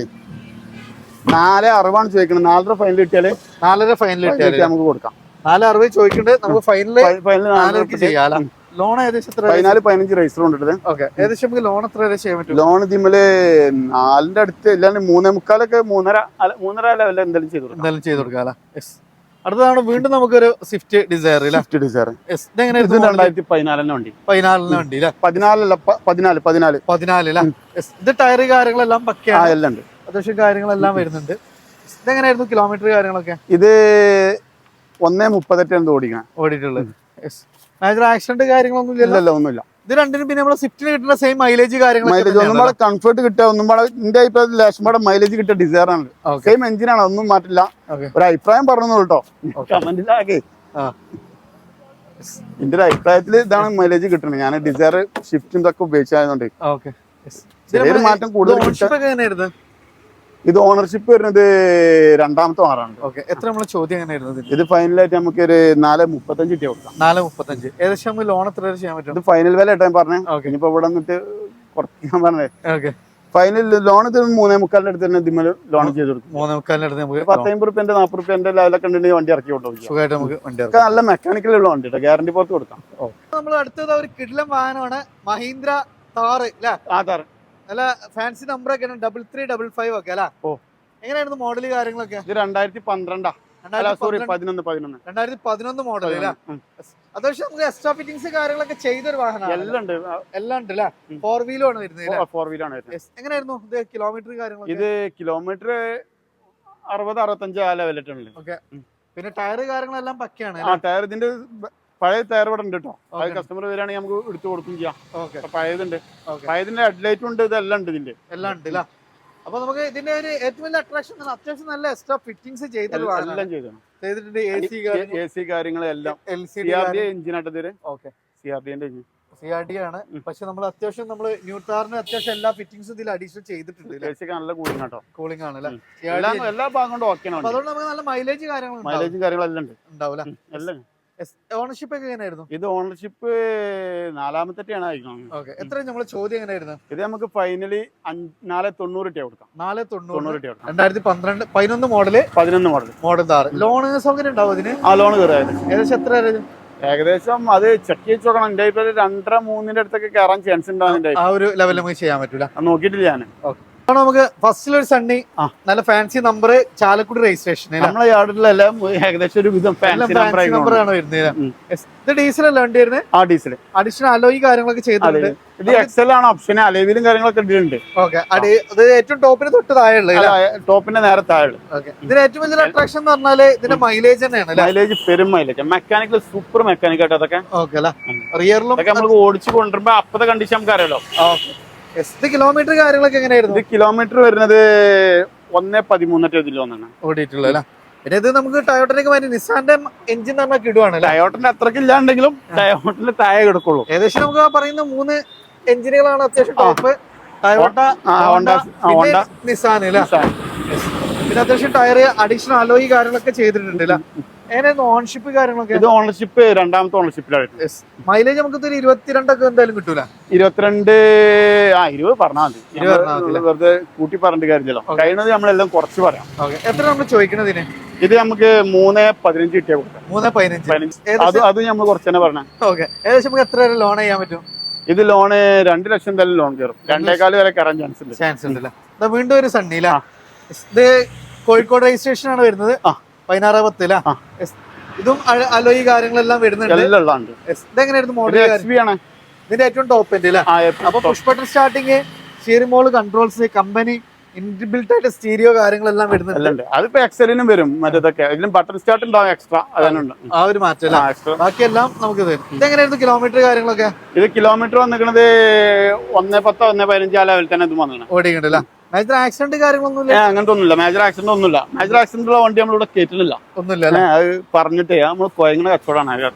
നാല് അറുപതാണ് ചോദിക്കുന്നത് നാലര ഫൈനൽ കിട്ടിയാൽ നാലര ഫൈനൽ ഫൈനൽ കിട്ടിയാൽ നമുക്ക് കൊടുക്കാം. നാല് അറുപത് ചോദിക്കണ്ടേ. നമുക്ക് ഫൈനൽ ഫൈനൽ നാലരക്ക് ചെയ്യാലോ? ലോൺ ഏകദേശം എത്ര പതിനാല് പതിനഞ്ച് രജിസ്റ്റർ കൊണ്ടിട്ട് ഓക്കെ. ഏകദേശം നമുക്ക് ലോൺ എത്ര വരെ ചെയ്യാൻ പറ്റും? ലോൺ ഇതിമ്മൽ നാലിന്റെ അടുത്ത് ഇല്ലാണ്ട് മൂന്നേ മുക്കാലൊക്കെ മൂന്നര മൂന്നര ലെവലിൽ എന്തെങ്കിലും ചെയ്തു കൊടുക്കാം. എന്തെങ്കിലും ചെയ്ത് കൊടുക്കാം അടുത്തതാണ് വീണ്ടും നമുക്കൊരു സ്വിഫ്റ്റ് ഡിസയർ സ്വിഫ്റ്റ് ഡിസയർ ഇത് രണ്ടായിരത്തി പതിനാലിന് വണ്ടി. പതിനാലിന് വണ്ടി പതിനാലല്ല പതിനാല് പതിനാല്. പതിനാല് ഇത് ടയർ കാര്യങ്ങളെല്ലാം പക്കയാണ്. എല്ലാം ഉണ്ട്. അത്യാവശ്യം കാര്യങ്ങളെല്ലാം വരുന്നുണ്ട്. ഇതെങ്ങനെയായിരുന്നു കിലോമീറ്റർ കാര്യങ്ങളൊക്കെ? ഇത് ഒന്നേ മുപ്പത്തെട്ടാണ് ഓടിക്കണം. ഓടിയിട്ടുള്ളത്. ആക്സിഡന്റ് കാര്യങ്ങളൊന്നും ഇല്ലല്ലോ ഒന്നുമില്ല. ഇത് രണ്ടിനും പിന്നെ നമ്മളെ സ്വിഫ്റ്റിന് കിട്ടുന്ന സെയിം മൈലേജ് കാര്യങ്ങൾ മൈലേജ് ഒന്നും പാടെ കംഫർട്ട് കിട്ടുക. ഒന്നും പാടെ എന്റെ അഭിപ്രായത്തിൽ ലേശം പാടെ മൈലേജ് കിട്ടുക ഡിസയർ ആണ്. സെയിം എഞ്ചിനാണ് ഒന്നും മാറ്റില്ല. ഒരു അഭിപ്രായം പറഞ്ഞു കേട്ടോ. കമന്റിലാകെ എന്റെ ഒരു അഭിപ്രായത്തിൽ ഇതാണ് മൈലേജ് കിട്ടുന്നത്. ഞാൻ ഡിസയർ ഷിഫ്റ്റും ഇതൊക്കെ ഉപയോഗിച്ചതുകൊണ്ട് ചെറിയൊരു മാറ്റം കൂടുതൽ കിട്ടുക ഓൺഷിപ്പ് ഒക്കെ എങ്ങനെയായിരുന്നു ഇത് ഓണർഷിപ്പ് വരുന്നത് രണ്ടാമത്തെ ഓണറാണ് ഓക്കെ എത്ര നമ്മളെ ചോദ്യം എങ്ങനെയായിരുന്നു ആയിരുന്നു ഇത് ഫൈനലായിട്ട് നമുക്ക് ഒരു നാല് മുപ്പത്തഞ്ച് കിട്ടിയ കൊടുക്കാം. നാല് മുപ്പത്തഞ്ച്. ഏകദേശം നമുക്ക് ലോൺ എത്ര വരെ ചെയ്യാൻ പറ്റും? ഇത് ഫൈനൽ വില ഞാൻ പറഞ്ഞേ. ഓക്കെ. ഇനിയിപ്പോ ഇവിടെ നിന്നിട്ട് കുറച്ച് പറഞ്ഞേ. ഓക്കെ. ഫൈനൽ ലോൺ മൂന്നേ മുക്കാലിന്റെ അടുത്ത് തന്നെ ഇതിമ്മൽ ലോൺ ചെയ്ത് കൊടുക്കും. മൂന്നേ മുക്കാലിന്റെ അടുത്ത് നമുക്ക് പത്തമ്പത് റുപ്യന്റെ നാൽപ്പത് റുപ്യന്റെ ലെവലൊക്കെ ഉണ്ടെങ്കിൽ വണ്ടി ഇറക്കി കൊണ്ടുപോകും സുഖമായിട്ട് നമുക്ക് വണ്ടി ഇറക്കാം നല്ല മെക്കാനിക്കൽ ഉള്ള വണ്ടി ഗ്യാരണ്ടി പുറത്ത് കൊടുക്കാം. നമ്മൾ അടുത്തത് ഒരു കിടിലം വാഹനമാണ് മഹീന്ദ്ര താറ് അല്ലേ ആ താറ്. നല്ല ഫാൻസി നമ്പർ ഒക്കെ ഡബിൾ ത്രീ ഡബിൾ ഫൈവ് ഒക്കെ അല്ല? ഓ. എങ്ങനെയായിരുന്നു മോഡൽ കാര്യങ്ങളൊക്കെ? ഇത് രണ്ടായിരത്തി പന്ത്രണ്ടാ. സോറി പതിനൊന്ന് പതിനൊന്ന്. രണ്ടായിരത്തി പതിനൊന്ന് മോഡൽ അത്. അത്യാവശ്യം നമുക്ക് എക്സ്ട്രാ ഫിറ്റിംഗ്സ് കാര്യങ്ങളൊക്കെ ചെയ്തൊരു വാഹനമാണ് എല്ലാം ഉണ്ട്. എല്ലാം ഉണ്ട് അല്ലേ? ഫോർ വീലും ആണ് വരുന്നത് ഫോർ വീലാണ് വരുന്നത്. എങ്ങനെയായിരുന്നു ഇത് കിലോമീറ്റർ കാര്യങ്ങളൊക്കെ? ഇത് കിലോമീറ്റർ അറുപത് അറുപത്തഞ്ച് ആ ലെവലിട്ടുണ്ട് ഓക്കെ പിന്നെ ടയർ കാര്യങ്ങളെല്ലാം പക്കയാണ് ആ ടയർ ഇതിന്റെ പഴയ ടയർ ഇവിടെ ഉണ്ട് കേട്ടോ അത് കസ്റ്റമർ വരികയാണെങ്കിൽ നമുക്ക് എടുത്തു കൊടുക്കും ചെയ്യാം. പഴയതുണ്ട്. പഴയതിന്റെ ഹെഡ്ലൈറ്റും ഉണ്ട് ഇതെല്ലാം ഉണ്ട് ഇതിന്റെ. എല്ലാം ഉണ്ട് അല്ലേ അപ്പൊ നമുക്ക് ഇതിന്റെ ഒരു ഏറ്റവും വലിയ അട്രാക്ഷൻ അത്യാവശ്യം നല്ല എക്സ്ട്രാ ഫിറ്റിംഗ്സ് എല്ലാം ചെയ്തു ചെയ്തിട്ടുണ്ട് എ സി കാര്യങ്ങളെല്ലാം എൽ സി എഞ്ചിനായിട്ട് ഓക്കെ സി ആർ ഡിന്റെ എഞ്ചിൻ സി ആർ ഡി ആണ്. പക്ഷെ നമ്മൾ അത്യാവശ്യം നമ്മൾ ന്യൂട്രാറിന് അത്യാവശ്യം എല്ലാ ഫിറ്റിംഗ്സും ഇതിൽ അഡീഷണൽ ചെയ്തിട്ടുണ്ട് നല്ല കൂളിംഗ് ആട്ടോ. കൂളിംഗ് ആണ് എല്ലാ ഭാഗം കൊണ്ടും അപ്പൊ അതുകൊണ്ട് നമുക്ക് നല്ല മൈലേജ് കാര്യങ്ങളും മൈലേജും കാര്യങ്ങളെല്ലാം ഉണ്ട്. ഉണ്ടാവില്ല എല്ലാം ഓണർഷിപ്പ് ഒക്കെ എങ്ങനെയായിരുന്നു? ഇത് ഓണർഷിപ്പ് നാലാമത്തെ ആണ് ഓക്കെ നമ്മൾ ചോദ്യം എങ്ങനെയായിരുന്നു? ഇത് നമുക്ക് ഫൈനലി നാല് തൊണ്ണൂറ് ഇട്ടിയാ കൊടുക്കാം. നാല് തൊണ്ണൂറ്. കൊടുക്കാം. രണ്ടായിരത്തി പന്ത്രണ്ട് പതിനൊന്ന് മോഡൽ പതിനൊന്ന് മോഡൽ മോഡൽ താറ് ലോൺ സൗകര്യം ഉണ്ടാവും അതിന്? ആ ലോൺ കയറായിരുന്നു ഏകദേശം എത്ര ഏകദേശം അത് ചെക്ക് ചെയ്ത് നോക്കണം. എന്റെ അഭിപ്രായത്തിൽ രണ്ടര മൂന്നിന്റെ അടുത്തൊക്കെ കയറാൻ ചാൻസ് ഉണ്ടാവും ആ ഒരു ലെവലിൽ നമുക്ക് ചെയ്യാൻ പറ്റൂല. നോക്കിയിട്ടില്ല ഞാൻ നമുക്ക് ഫസ്റ്റിലൊരു സണ്ണി നല്ല ഫാൻസി നമ്പർ ചാലക്കുടി രജിസ്ട്രേഷൻ നമ്മളെ യാർഡിലെല്ലാം ഏകദേശം ഒരു വിധം ഫാൻസി നമ്പർ ആണ് വരുന്നത്. ഇത് ഡീസൽ അല്ല വണ്ടി വരുന്നത്? ആ ഡീസൽ അഡീഷണൽ അലോയി കാര്യങ്ങളൊക്കെ ചെയ്തിട്ടുണ്ട്. ഇത് എക്സൽ ആണ് ഓപ്ഷൻ അലേവിലും കാര്യങ്ങളൊക്കെ ഇട്ടിട്ടുണ്ട്. ഓക്കെ അത് ഏറ്റവും ടോപ്പിന് തൊട്ട് താഴെയുള്ള ടോപ്പിന്റെ നേരെ താഴെ ഓക്കെ ഇതിന് ഏറ്റവും വലിയ അട്രാക്ഷൻ എന്ന് പറഞ്ഞാൽ ഇതിന്റെ മൈലേജ് തന്നെയാണ് മൈലേജ് പെരും മൈലേജ് മെക്കാനിക്കൽ സൂപ്പർ മെക്കാനിക് ആയിട്ട് അതൊക്കെ. ഓക്കെ. റിയറിലും നമ്മൾ നമുക്ക് ഓടിച്ചു കൊണ്ടുവരുമ്പോ അപ്പത്തെ കണ്ടീഷൻ നമുക്ക് അറിയാലോ ഇത് കിലോമീറ്റർ കാര്യങ്ങളൊക്കെ എങ്ങനെയായിരുന്നു? ഇത് കിലോമീറ്റർ വരുന്നത് ഒന്നേ പതിമൂന്നറ്റ ഇതിൽ ഒന്നാണ് ഓടിയിട്ടുള്ളത് അല്ലേ? പിന്നെ ഇത് നമുക്ക് ടയോട്ടനൊക്കെ മാറ്റി നിസാന്റെ എഞ്ചിൻ തന്നെ കിടുവാണ് അല്ലേ? ടയോട്ടിന്റെ അത്രയ്ക്ക് ഇല്ലാണ്ടെങ്കിലും ടയോട്ടിന്റെ താഴെ കിടക്കുള്ളൂ. ഏകദേശം നമുക്ക് പറയുന്ന മൂന്ന് എഞ്ചിനുകളാണ് അത്യാവശ്യം ടോപ്പ് ടയോട്ട. നിസാൻ അല്ലേ? പിന്നെ അത്യാവശ്യം ടയർ അഡീഷണൽ അലോയി കാര്യങ്ങളൊക്കെ ചെയ്തിട്ടുണ്ട് അല്ലേ എങ്ങനെയായിരുന്നു ഓൺഷിപ്പ് കാര്യങ്ങളൊക്കെ? ഇത് ഓണർഷിപ്പ് രണ്ടാമത്തെ ഓണർഷിപ്പിലാണ് മൈലേജ് നമുക്ക് ഒരു ഇരുപത്തിരണ്ടൊക്കെ എന്തായാലും കിട്ടൂല. ഇരുപത്തിരണ്ട് ആ ഇരുപത് പറഞ്ഞാൽ മതി. വെറുതെ കൂട്ടി പറഞ്ഞിട്ട് കാര്യമില്ലല്ലോ. കഴിയുന്നത് നമ്മളെല്ലാം കുറച്ച് പറയാം. എത്ര നമ്മൾ ചോദിക്കണതിന് ഇത് നമുക്ക് മൂന്ന് പതിനഞ്ച് കിട്ടിയാൽ കൊടുക്കാം മൂന്ന് പതിനഞ്ച്. അത് അത് നമ്മൾ കുറച്ച് തന്നെ പറഞ്ഞ. ഓക്കെ ഏകദേശം നമുക്ക് എത്ര വരെ ലോൺ ചെയ്യാൻ പറ്റും? ഇത് ലോണ് രണ്ട് ലക്ഷം തന്നെ ലോൺ കയറും രണ്ടേകാൽ വരെ കയറാൻ ചാൻസ് ഉണ്ട്. ചാൻസ് ഉണ്ടല്ലോ? വീണ്ടും ഒരു സണ്ണി അല്ലേ ഇത് കോഴിക്കോട് രജിസ്ട്രേഷൻ ആണ് വരുന്നത്. ആ. പതിനാറാം പത്ത് അല്ലേ? ആ. ഇതും അലോയി കാര്യങ്ങളെല്ലാം വരുന്നുണ്ട്. ഇതെങ്ങനെയായിരുന്നു ഇത് മോഡൽ ഇതിന്റെ ഏറ്റവും ടോപ്പ് എൻഡ് അപ്പൊ push button starting steering controls company inbuilt ആയിട്ട് സ്റ്റീരിയോ കാര്യങ്ങളെല്ലാം വരുന്നുണ്ട്. അതിപ്പോ എക്സലിനും വരും. മറ്റേതൊക്കെ. ഇതിലും ബട്ടൺ സ്റ്റാർട്ട് ഉണ്ടാവും എക്സ്ട്രാ അതിനുണ്ട് ആ ഒരു മാറ്റം ബാക്കിയെല്ലാം നമുക്ക് തരും. ഇതെങ്ങനെയായിരുന്നു കിലോമീറ്റർ കാര്യങ്ങളൊക്കെ? ഇത് കിലോമീറ്റർ വന്നിരിക്കുന്നത് ഒന്നേ പത്തോ ഒന്നേ പതിനഞ്ച് ആ ലെവലിൽ തന്നെ ഇത് വന്നിട്ടുണ്ട് ഓടിക്കണ്ടല്ലേ മേജർ ആക്സിഡന്റ് കാര്യങ്ങളൊന്നുമില്ല? അങ്ങനത്തെ ഒന്നുമില്ല മേജർ ആക്സിഡന്റ് ഒന്നുമില്ല. മേജർ ആക്സിഡന്റ് ഉള്ള വണ്ടി നമ്മളിവിടെ കേട്ടിട്ടില്ല ഒന്നുമില്ല അത് പറഞ്ഞിട്ടേ നമ്മൾ കൊയങ്ങണ കച്ചവടമാണ്.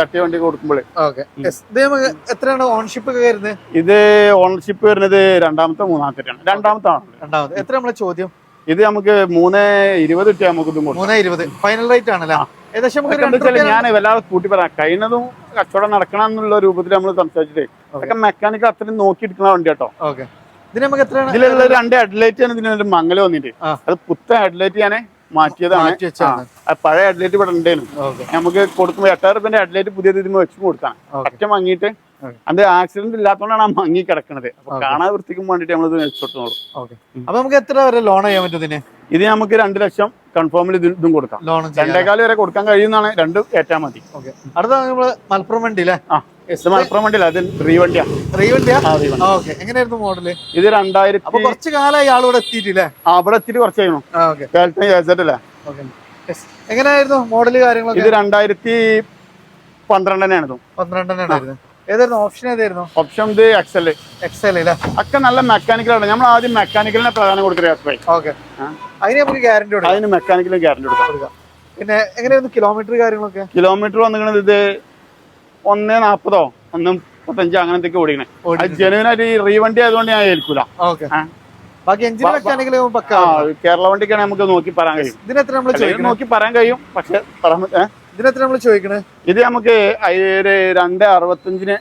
തട്ടിയ വണ്ടി കൊടുക്കുമ്പോൾ ഓക്കെ. ഇത് നമുക്ക് എത്രയാണ് ഓൺഷിപ്പ് ഒക്കെ വരുന്നത്? ഇത് ഓണർഷിപ്പ് വരുന്നത് രണ്ടാമത്തെ മൂന്നാമത്തെ ആണ് രണ്ടാമത്തെ. ആണ് രണ്ടാമത് എത്ര നമ്മളെ ചോദ്യം? ഇത് നമുക്ക് മൂന്ന് ഇരുപത് ഇട്ടാൽ നമുക്ക് ഇതും മൂന്ന് ഇരുപത്. ഫൈനൽ റേറ്റ് ആണല്ലേ? ഏകദേശം ഞാൻ വല്ലാതെ കൂട്ടി പറയാം. കഴിഞ്ഞതും കച്ചവടം നടക്കണം എന്നുള്ള രൂപത്തിൽ നമ്മൾ സംസാരിച്ചിട്ടേ അതൊക്കെ മെക്കാനിക് അത്രയും നോക്കി എടുക്കുന്ന വണ്ടി കേട്ടോ ഇതിന് നമുക്ക് എത്രയാണ്? ഇതിലുള്ള രണ്ട് ഹെഡ്ലൈറ്റ് ആണ് ഇതിനൊരു മംഗലം വന്നിട്ട്. അത് പുത്ത ഹെഡ്ലൈറ്റ് ഞാൻ മാറ്റിയതാണ്. പഴയ ഹെഡ്ലൈറ്റ് ഇവിടെ ഉണ്ടായിരുന്നു നമുക്ക് കൊടുക്കുമ്പോൾ എട്ടായിരം റുപ്യന്റെ ഹെഡ്ലൈറ്റ് പുതിയ ഇതിന് വെച്ച് കൊടുത്താണ് ഓക്കെ. ഒറ്റ മങ്ങിയിട്ട്. അത് ആക്സിഡന്റ് ഇല്ലാത്തതുകൊണ്ടാണ് ആ മങ്ങി കിടക്കുന്നത് അപ്പൊ കാണാതെ വൃത്തിക്കും വേണ്ടിട്ട് നമ്മളിത് വെച്ചിട്ടു ഓക്കെ അപ്പൊ നമുക്ക് എത്ര വരെ ലോൺ ചെയ്യാൻ പറ്റും ഇത് നമുക്ക് രണ്ട് ലക്ഷം കൺഫേമിൽ ഇത് ഇതും കൊടുക്കാം. രണ്ടേകാൽ വരെ കൊടുക്കാൻ കഴിയുന്നതാണ് രണ്ടും ഏറ്റാ മതി. അടുത്ത നമ്മൾ മലപ്പുറം വണ്ടി അല്ലേ ആ എസ് മലപ്പുറം വണ്ടിയില്ല അത് റീവണ്ടിയാ ആ റീവണ്ടി ഓക്കെ എങ്ങനെയായിരുന്നു മോഡൽ ഇത് രണ്ടായിരത്തി അപ്പൊ കുറച്ച് കാലമായി ആളിവിടെ എത്തിയിട്ടില്ലേ? ആ, അവിടെ എത്തിയിട്ട് കുറച്ച് കഴിയണം എങ്ങനെയായിരുന്നു മോഡൽ കാര്യങ്ങളൊക്കെ? ഇത് രണ്ടായിരത്തി പന്ത്രണ്ടിനാണ് ഇതും പന്ത്രണ്ടെണ്ണായിരുന്നു ഏതായിരുന്നു? ഓപ്ഷൻ ഏതായിരുന്നു? ഓപ്ഷൻ ഇത് എക്സൽ എക്സൽ അല്ലേ ഒക്കെ നല്ല മെക്കാനിക്കൽ ആണ്. നമ്മൾ ആദ്യം മെക്കാനിക്കലിനെ പ്രധാനം കൊടുക്കുക ഓക്കെ അതിനെ നമുക്ക് ഗ്യാരണ്ടി കൊടുക്കാം. അതിന് മെക്കാനിക്കലും ഗ്യാരണ്ടി കൊടുക്കാം. പിന്നെ എങ്ങനെയായിരുന്നു കിലോമീറ്റർ കാര്യങ്ങളൊക്കെ? കിലോമീറ്റർ വന്നിരിക്കുന്നത് ഇത് ഒന്നേ നാപ്പതോ ഒന്ന് മുപ്പത്തഞ്ചോ അങ്ങനത്തെ ഓടിക്കണേ. ജനുവിനായിട്ട് ഈ റീവണ്ടി ആയതുകൊണ്ട് ഞാൻ ഏൽക്കൂല. ഓക്കെ കേരള വണ്ടിക്കാണെങ്കിൽ നമുക്ക് നോക്കി പറയാൻ കഴിയും. ഇതിനെത്ര നമ്മൾ നോക്കി പറയാൻ കഴിയും. പക്ഷെ? ഇതിനെത്ര നമ്മൾ ചോദിക്കണേ? ഇത് നമുക്ക് ഒരു രണ്ട് അറുപത്തഞ്ചിന്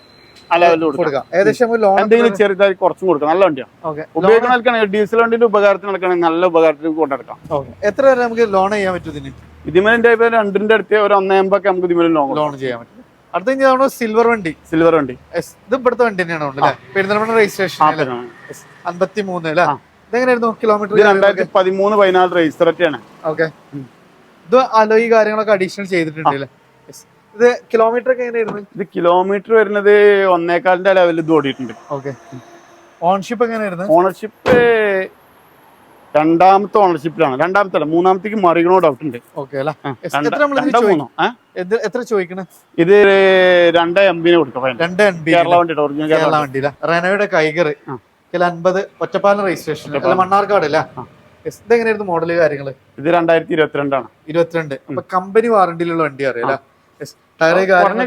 ാണ് കൊടുക്കാം. ഏകദേശം ലോൺ എന്തെങ്കിലും ചെറുതായി കുറച്ചും കൊടുക്കാം. നല്ല വണ്ടിയാണ് ഡീസൽ വണ്ടിന്റെ ഉപകാരത്തിന് നല്ല ഉപകാരത്തിന് കൊണ്ടെടുക്കാം. എത്ര വരെ നമുക്ക് ലോൺ ചെയ്യാൻ പറ്റും ഇതിന്? ഇതിമലിന്റെ ഇപ്പൊ രണ്ടിന്റെ അടുത്ത് ഒരു നമുക്ക് ഇതിമലും ലോൺ ലോൺ ചെയ്യാൻ പറ്റും. അടുത്ത സിൽവർ വണ്ടി. സിൽവർ വണ്ടി. ഇത് ഇവിടുത്തെ വണ്ടി തന്നെയാണ് ഉള്ളത് അല്ലേ? പെരുന്തൽമണ്ണ ആ, രജിസ്ട്രേഷൻ പിന്നെ. അൻപത്തി മൂന്ന് അല്ലേ? ഇതെങ്ങനെയായിരുന്നു? കിലോമീറ്റർ ഇത് രണ്ടായിരത്തി പതിമൂന്ന് പതിനാല് രജിസ്റ്ററൊക്കെയാണ് ഓക്കെ ഇത് അലോയി കാര്യങ്ങളൊക്കെ അഡീഷണൽ ചെയ്തിട്ടുണ്ട് ഇത് കിലോമീറ്റർ ഒക്കെ എങ്ങനെയായിരുന്നു? ഇത് കിലോമീറ്റർ വരുന്നത് ഒന്നേക്കാലിന്റെ ലെവലിൽ ഇത് ഓടിയിട്ടുണ്ട്. ഓക്കെ ഓണർഷിപ്പ് എങ്ങനെയായിരുന്നു? ഓണർഷിപ്പ് രണ്ടാമത്തെ ഓണർഷിപ്പിലാണ് രണ്ടാമത്തെ അല്ല മൂന്നാമത്തേക്ക് മറികണോ ഡൗട്ട് ഉണ്ട്. ഓക്കെ എത്ര ചോദിക്കണേ? ഇത് രണ്ട് എംബിനെ കൊടുക്കാം ഫൈനൽ. രണ്ട് എൻ കേരള വണ്ടി. ഒറിജിനൽ കേരള റെനോയുടെ കൈകർ. കിലോ അൻപത് ഒറ്റപ്പാലം രജിസ്ട്രേഷൻ മണ്ണാർക്കാട് അല്ല. ഇതെങ്ങനെയായിരുന്നു മോഡൽ കാര്യങ്ങൾ ഇത് രണ്ടായിരത്തി ഇരുപത്തിരണ്ടാണ് ഇരുപത്തിരണ്ട് അപ്പൊ കമ്പനി വാറണ്ടിയിലുള്ള വണ്ടി അറിയാം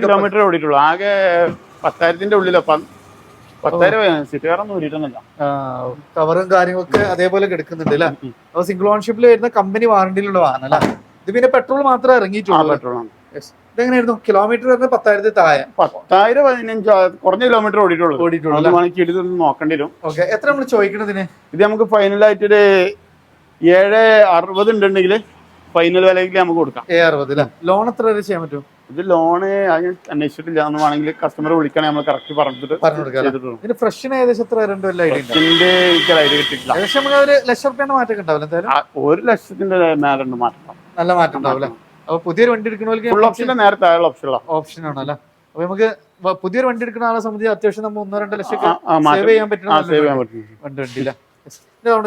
കിലോമീറ്റർ ഓടിയിട്ടുള്ളൂ. ആകെ പത്തായിരത്തിന്റെ ഉള്ളിലോ കവറും കാര്യങ്ങളൊക്കെ അതേപോലെ കിടക്കുന്നുണ്ട് അല്ലെ? അപ്പൊ സിംഗിൾ ഓൺഷിപ്പിൽ വരുന്ന കമ്പനി വാറണ്ടിയിലുള്ള വാഹനം അല്ല? ഇത് പിന്നെ പെട്രോൾ മാത്രമേ ഇറങ്ങിയിട്ടുള്ളൂ പെട്രോളാണ് ആണ്. ഇതെങ്ങനെയായിരുന്നു? കിലോമീറ്റർ വരുന്നത് പത്തായിരത്തി താഴെ. പത്തായിരം പതിനഞ്ചോ കുറഞ്ഞ കിലോമീറ്റർ ഓടിയിട്ടുള്ളൂ. ഓടിയിട്ടുള്ളൂ നോക്കേണ്ടി വരും. ഓക്കെ എത്ര നമ്മൾ ചോദിക്കണതിന് ഇത് നമുക്ക് ഫൈനലായിട്ടൊരു ഏഴ് അറുപത് ഉണ്ടെങ്കിൽ ഫൈനൽ വിലയിൽ നമുക്ക് കൊടുക്കാം. ഏഴ് അറുപത് അല്ലേ ലോൺ എത്ര വരെ ചെയ്യാൻ പറ്റും? ഇത് ലോണ് അതിന് അന്വേഷിച്ചിട്ടില്ല. എന്ന് വേണമെങ്കിൽ കസ്റ്റമർ വിളിക്കണേ നമ്മൾ കറക്റ്റ് പറഞ്ഞിട്ട് പറഞ്ഞു കൊടുക്കാം ഇതിന് ഫ്രഷിന് ഏകദേശം എത്ര ഉണ്ടോ എനിക്ക് ഐഡിയ കിട്ടിയിട്ടില്ല. ഏകദേശം നമുക്ക് ഒരു ലക്ഷം റുപ്യേന്റെ മാറ്റം ഉണ്ടാവില്ല എന്തായാലും? ഒരു ലക്ഷത്തിന്റെ മേലെ മാറ്റം. നല്ല മാറ്റം ഉണ്ടാവില്ല? അപ്പൊ പുതിയൊരു വണ്ടി ഫുൾ എടുക്കണവർക്ക് ഓപ്ഷന്റെ നേരത്തെ ഓപ്ഷൻ ഓപ്ഷൻ ആണല്ലേ അപ്പൊ നമുക്ക് പുതിയൊരു വണ്ടി എടുക്കുന്ന ആളെ സംബന്ധിച്ച് അത്യാവശ്യം നമ്മൾ ഒന്നോ രണ്ടോ ലക്ഷം സേവ് ചെയ്യാൻ പറ്റുന്ന സേവ് ചെയ്യാൻ വണ്ടി. പറ്റും. വണ്ടി വണ്ടിയില്ല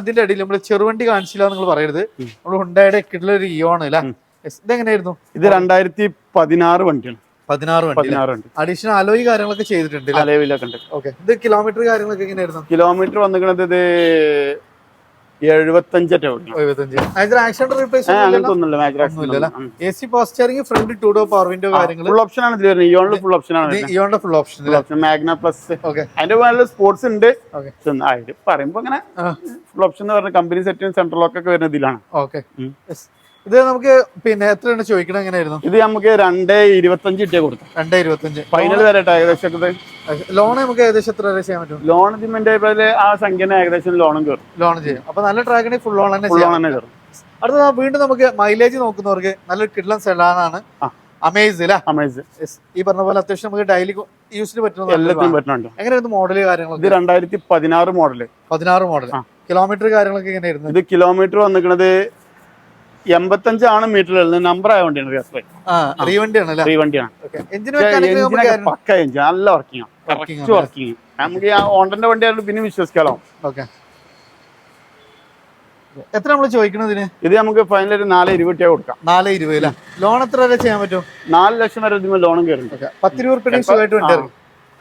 ഇതിന്റെ അടിയിൽ നമ്മൾ ചെറുവണ്ടി കാണിച്ചില്ല നിങ്ങൾ പറയരുത്. നമ്മൾ ഹുണ്ടായുടെ കിട്ടുള്ള ഒരു ഇയോൺ അല്ല. ഇതെങ്ങനെയായിരുന്നു? ഇത് രണ്ടായിരത്തി പതിനാറ് വണ്ടിയാണ്. പതിനാറ് വണ്ടി പതിനാറ് വണ്ടി. അഡീഷണൽ അലോയി കാര്യങ്ങളൊക്കെ ചെയ്തിട്ടുണ്ട് അലോയിലൊക്കെ ഉണ്ട്. ഓക്കെ ഇത് കിലോമീറ്റർ കാര്യങ്ങളൊക്കെ എങ്ങനെയായിരുന്നു? കിലോമീറ്റർ വന്നിരിക്കുന്നത് ഫ്രണ്ട് ടു പവർ വിൻഡോ കാര്യങ്ങൾ ഫുൾ ഓപ്ഷൻ ആണ് ഇതിൽ വരുന്നത്. ഇയോണിൽ ഫുൾ ഓപ്ഷൻ ആണ് വരുന്നത്. ഫുൾ ഓപ്ഷൻ മാഗ്ന പ്ലസ് അതിന്റെ സ്പോർട്സ് ഉണ്ട്. പറയുമ്പോ അങ്ങനെ ഓപ്ഷൻ എന്ന് പറഞ്ഞ കമ്പനി സെറ്റും സെൻട്രൽ ലോക്ക് ഒക്കെ വരുന്ന ഇതിലാണ്. ഓക്കെ. ഇത് നമുക്ക് പിന്നെ എത്രയാണ് ചോദിക്കണം എങ്ങനെയായിരുന്നു? ഇത് നമുക്ക് രണ്ട് ഇരുപത്തഞ്ച് ഇട്ടേ കൊടുക്കും രണ്ടേ ഇരുപത്തഞ്ച്. ഫൈനൽ വരെ ഏകദേശം ലോൺ നമുക്ക് ഏകദേശം എത്ര വരെ ചെയ്യാൻ പറ്റും? ലോൺ ഇതിന്റെ ആ സംഖ്യ ഏകദേശം ലോണും കയറും. ലോൺ ചെയ്യും. അപ്പൊ നല്ല ട്രാക്കിന് ഫുൾ ലോൺ തന്നെ ഫുൾ ലോൺ തന്നെ കയറും. അടുത്ത വീണ്ടും നമുക്ക് മൈലേജ് നോക്കുന്നവർക്ക് നല്ലൊരു കിഡ്ലൻ സെഡാനാണ് അമേസ് അല്ലേ അമേസ്. ഈ പറഞ്ഞ പോലെ അത്യാവശ്യം നമുക്ക് ഡെയിലി യൂസിന് പറ്റുന്ന എല്ലാത്തിനും പറ്റുന്നുണ്ട്. എങ്ങനെയായിരുന്നു കാര്യങ്ങൾ ഇത് രണ്ടായിരത്തി പതിനാറ് മോഡൽ പതിനാറ് മോഡൽ ആ. കിലോമീറ്റർ കാര്യങ്ങളൊക്കെ എങ്ങനെയായിരുന്നു ഇത് കിലോമീറ്റർ വന്നിക്കണത് എൺപത്തഞ്ചാണ് മീറ്ററിൽ നമ്പർ ആയ വണ്ടിയാണ് പക്ക എഞ്ചിൻ നല്ല വർക്കിംഗ് കറക്റ്റ് വർക്കിംഗ് നമുക്ക് ഓണ്ടന്റെ വണ്ടി പിന്നെ വിശ്വസിക്കാലോ. എത്ര നമ്മൾ ചോദിക്കുന്നത് ഇത് നമുക്ക് ഫൈനൽ ഒരു നാല് ഇരുപത്തിയാ കൊടുക്കാം. നാല് ഇരുപത് ലോൺ എത്ര വരെ ചെയ്യാൻ പറ്റും? നാല് ലക്ഷം വരെ ലോണും കയറി പത്ത് രൂപ സുഖമായിട്ട് വണ്ടി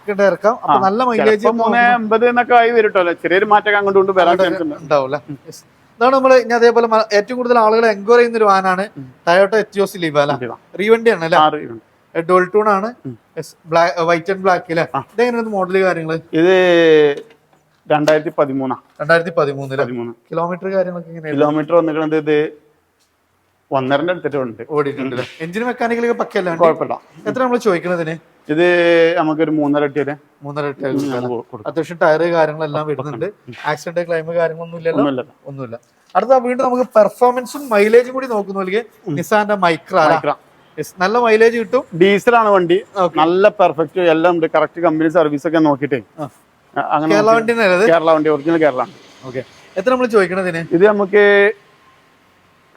ഇങ്ങോട്ട് ഇറക്കാം അപ്പൊ നല്ല മൈലേജ് മൂന്ന് എൺപത് എന്നൊക്കെ ആയി വരും ചെറിയൊരു മാറ്റം അങ്ങോട്ട് വരാൻ ചാൻസ് ഉണ്ട്. ഉണ്ടാവില്ല ഇതാണ് നമ്മൾ ഇനി അതേപോലെ ഏറ്റവും കൂടുതൽ ആളുകൾ എൻക്വയർ ചെയ്യുന്ന ഒരു വാനാണ് ടയോട്ട എത്തിയോസ് ലീവ് അല്ല? ഇതാ. റീവണ്ടി ആണ് അല്ലേ. ഡോൾ ടൂൺ ആണ്. വൈറ്റ് ആൻഡ് ബ്ലാക്ക് അല്ലേ. ഇതെങ്ങനെയാണ് മോഡൽ കാര്യങ്ങൾ? ഇത് രണ്ടായിരത്തി പതിമൂന്നാ രണ്ടായിരത്തി പതിമൂന്നിൽ പതിമൂന്ന്. കിലോമീറ്റർ കാര്യങ്ങളൊക്കെ എങ്ങനെയാണ് കിലോമീറ്റർ വന്നിരിക്കുന്നത് ഇത് ഒന്നരന്റെ അടുത്തിട്ടുണ്ട്. ഓടിയിട്ടുണ്ട് എഞ്ചിൻ മെക്കാനിക്കലൊക്കെ പക്കല്ല കുഴപ്പമില്ല. എത്ര നമ്മൾ ചോദിക്കണതിന് ഇത് നമുക്കൊരു മൂന്നര എട്ടിയുടെ മൂന്നര അടി അത്യാവശ്യം ടയറ് കാര്യങ്ങളെല്ലാം വരുന്നുണ്ട്. ആക്സിഡന്റ് ക്ലൈം കാര്യങ്ങളൊന്നും ഇല്ലല്ലോ. ഒന്നുമില്ല. അടുത്ത വീണ്ടും നമുക്ക് പെർഫോമൻസും മൈലേജും കൂടി നോക്കുന്നു നിസാന്റെ മൈക്ര. നല്ല മൈലേജ് കിട്ടും. ഡീസൽ ആണ് വണ്ടി നല്ല പെർഫെക്റ്റ് എല്ലാം ഉണ്ട്. കറക്റ്റ് കമ്പനി സർവീസ് ഒക്കെ നോക്കിട്ടേ. അങ്ങനെ കേരള വണ്ടി കേരള വണ്ടി ഒറിജിനൽ കേരള. ഓക്കെ എത്ര നമ്മൾ ചോദിക്കണതിന് ഇത് നമുക്ക്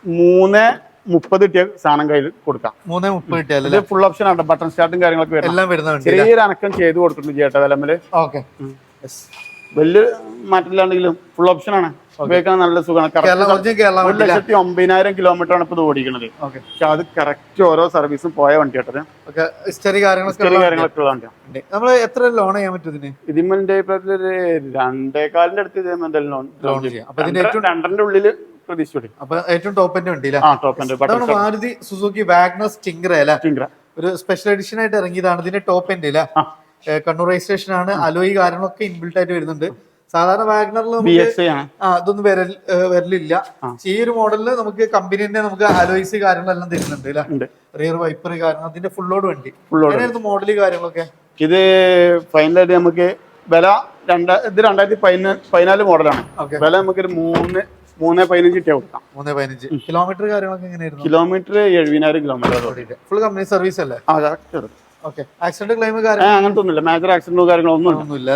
മൂന്ന് മുപ്പത് കിട്ടിയ സാധനം കയ്യിൽ കൊടുക്കാം. മൂന്നേ മുപ്പത് കിട്ടിയാലല്ലേ ഫുൾ ഓപ്ഷൻ ആണ്. ബട്ടൺ സ്റ്റാർട്ടും കാര്യങ്ങളൊക്കെ എല്ലാം വരുന്ന വണ്ടി ചെറിയൊരു അനക്കം ചെയ്ത് കൊടുത്തിട്ടുണ്ട് ചേട്ടാ വിലമ്മൽ ഓക്കെ. വലിയ മാറ്റമില്ലാണ്ടെങ്കിലും ഫുൾ ഓപ്ഷൻ ആണ്. ഉപയോഗിക്കാൻ നല്ല സുഖമാണ്. ഒരു ലക്ഷത്തി ഒമ്പതിനായിരം കിലോമീറ്റർ ആണ് ഇപ്പൊ ഓടിക്കുന്നത് പക്ഷെ അത് കറക്റ്റ് ഓരോ സർവീസും പോയ വണ്ടി കേട്ടത് ഹിസ്റ്ററി കാര്യങ്ങളൊക്കെ വണ്ടിയാണ് എത്ര ലോൺ ചെയ്യാൻ പറ്റും ഇതിന്? ഇതിന്റെ ഒരു രണ്ടേകാലിന്റെ അടുത്ത് ലോൺ ലോൺ ചെയ്യാം. രണ്ടരന്റെ ഉള്ളിൽ പ്രതീക്ഷിച്ചു അപ്പൊ ഏറ്റവും ടോപ്പിന്റെ വണ്ടി മാരുതി സുസുക്കി അല്ലേ? ഒരു സ്പെഷ്യൽ എഡിഷൻ ആയിട്ട് ഇറങ്ങിയതാണ്. ഇതിന്റെ ടോപ്പ് എൻഡ്. കണ്ണൂർ രജിസ്ട്രേഷൻ ആണ്. അലോയി കാര്യങ്ങളൊക്കെ ഇൻബിൽട്ട് ആയിട്ട് വരുന്നുണ്ട്. സാധാരണ വാഗ്നറിൽ നമുക്ക് അതൊന്നും വരൽ വരലില്ല. ഈ ഒരു മോഡലിൽ നമുക്ക് കമ്പനി തന്നെ നമുക്ക് അലോയ്സ് കാര്യങ്ങളെല്ലാം തരുന്നുണ്ട് അല്ലേ റിയർ വൈപ്പർ കാര്യങ്ങൾ അതിന്റെ ഫുള്ളോട് വണ്ടി. ഓർഡർ മോഡൽ കാര്യങ്ങളൊക്കെ? ഇത് ഫൈനലായിട്ട് നമുക്ക് വില രണ്ട ഇത് രണ്ടായിരത്തി പതിനാല് മോഡലാണ്. വില നമുക്കൊരു മൂന്ന് മൂന്ന് പതിനഞ്ച് ഇട്ടേ കൊടുക്കാം. മൂന്ന് പതിനഞ്ച്. കിലോമീറ്റർ കാര്യങ്ങളൊക്കെ എങ്ങനെയായിരുന്നു? കിലോമീറ്റർ എഴുപതിനായിരം കിലോമീറ്റർ ഫുൾ കമ്പനി സർവീസ് അല്ലേ? ആ കറക്റ്റ് ആക്സിഡന്റ് ക്ലെയിം അങ്ങനത്തെ ഒന്നുമില്ല മേജർ ആക്സിഡന്റോ കാര്യങ്ങളോ ഒന്നും ഇല്ല.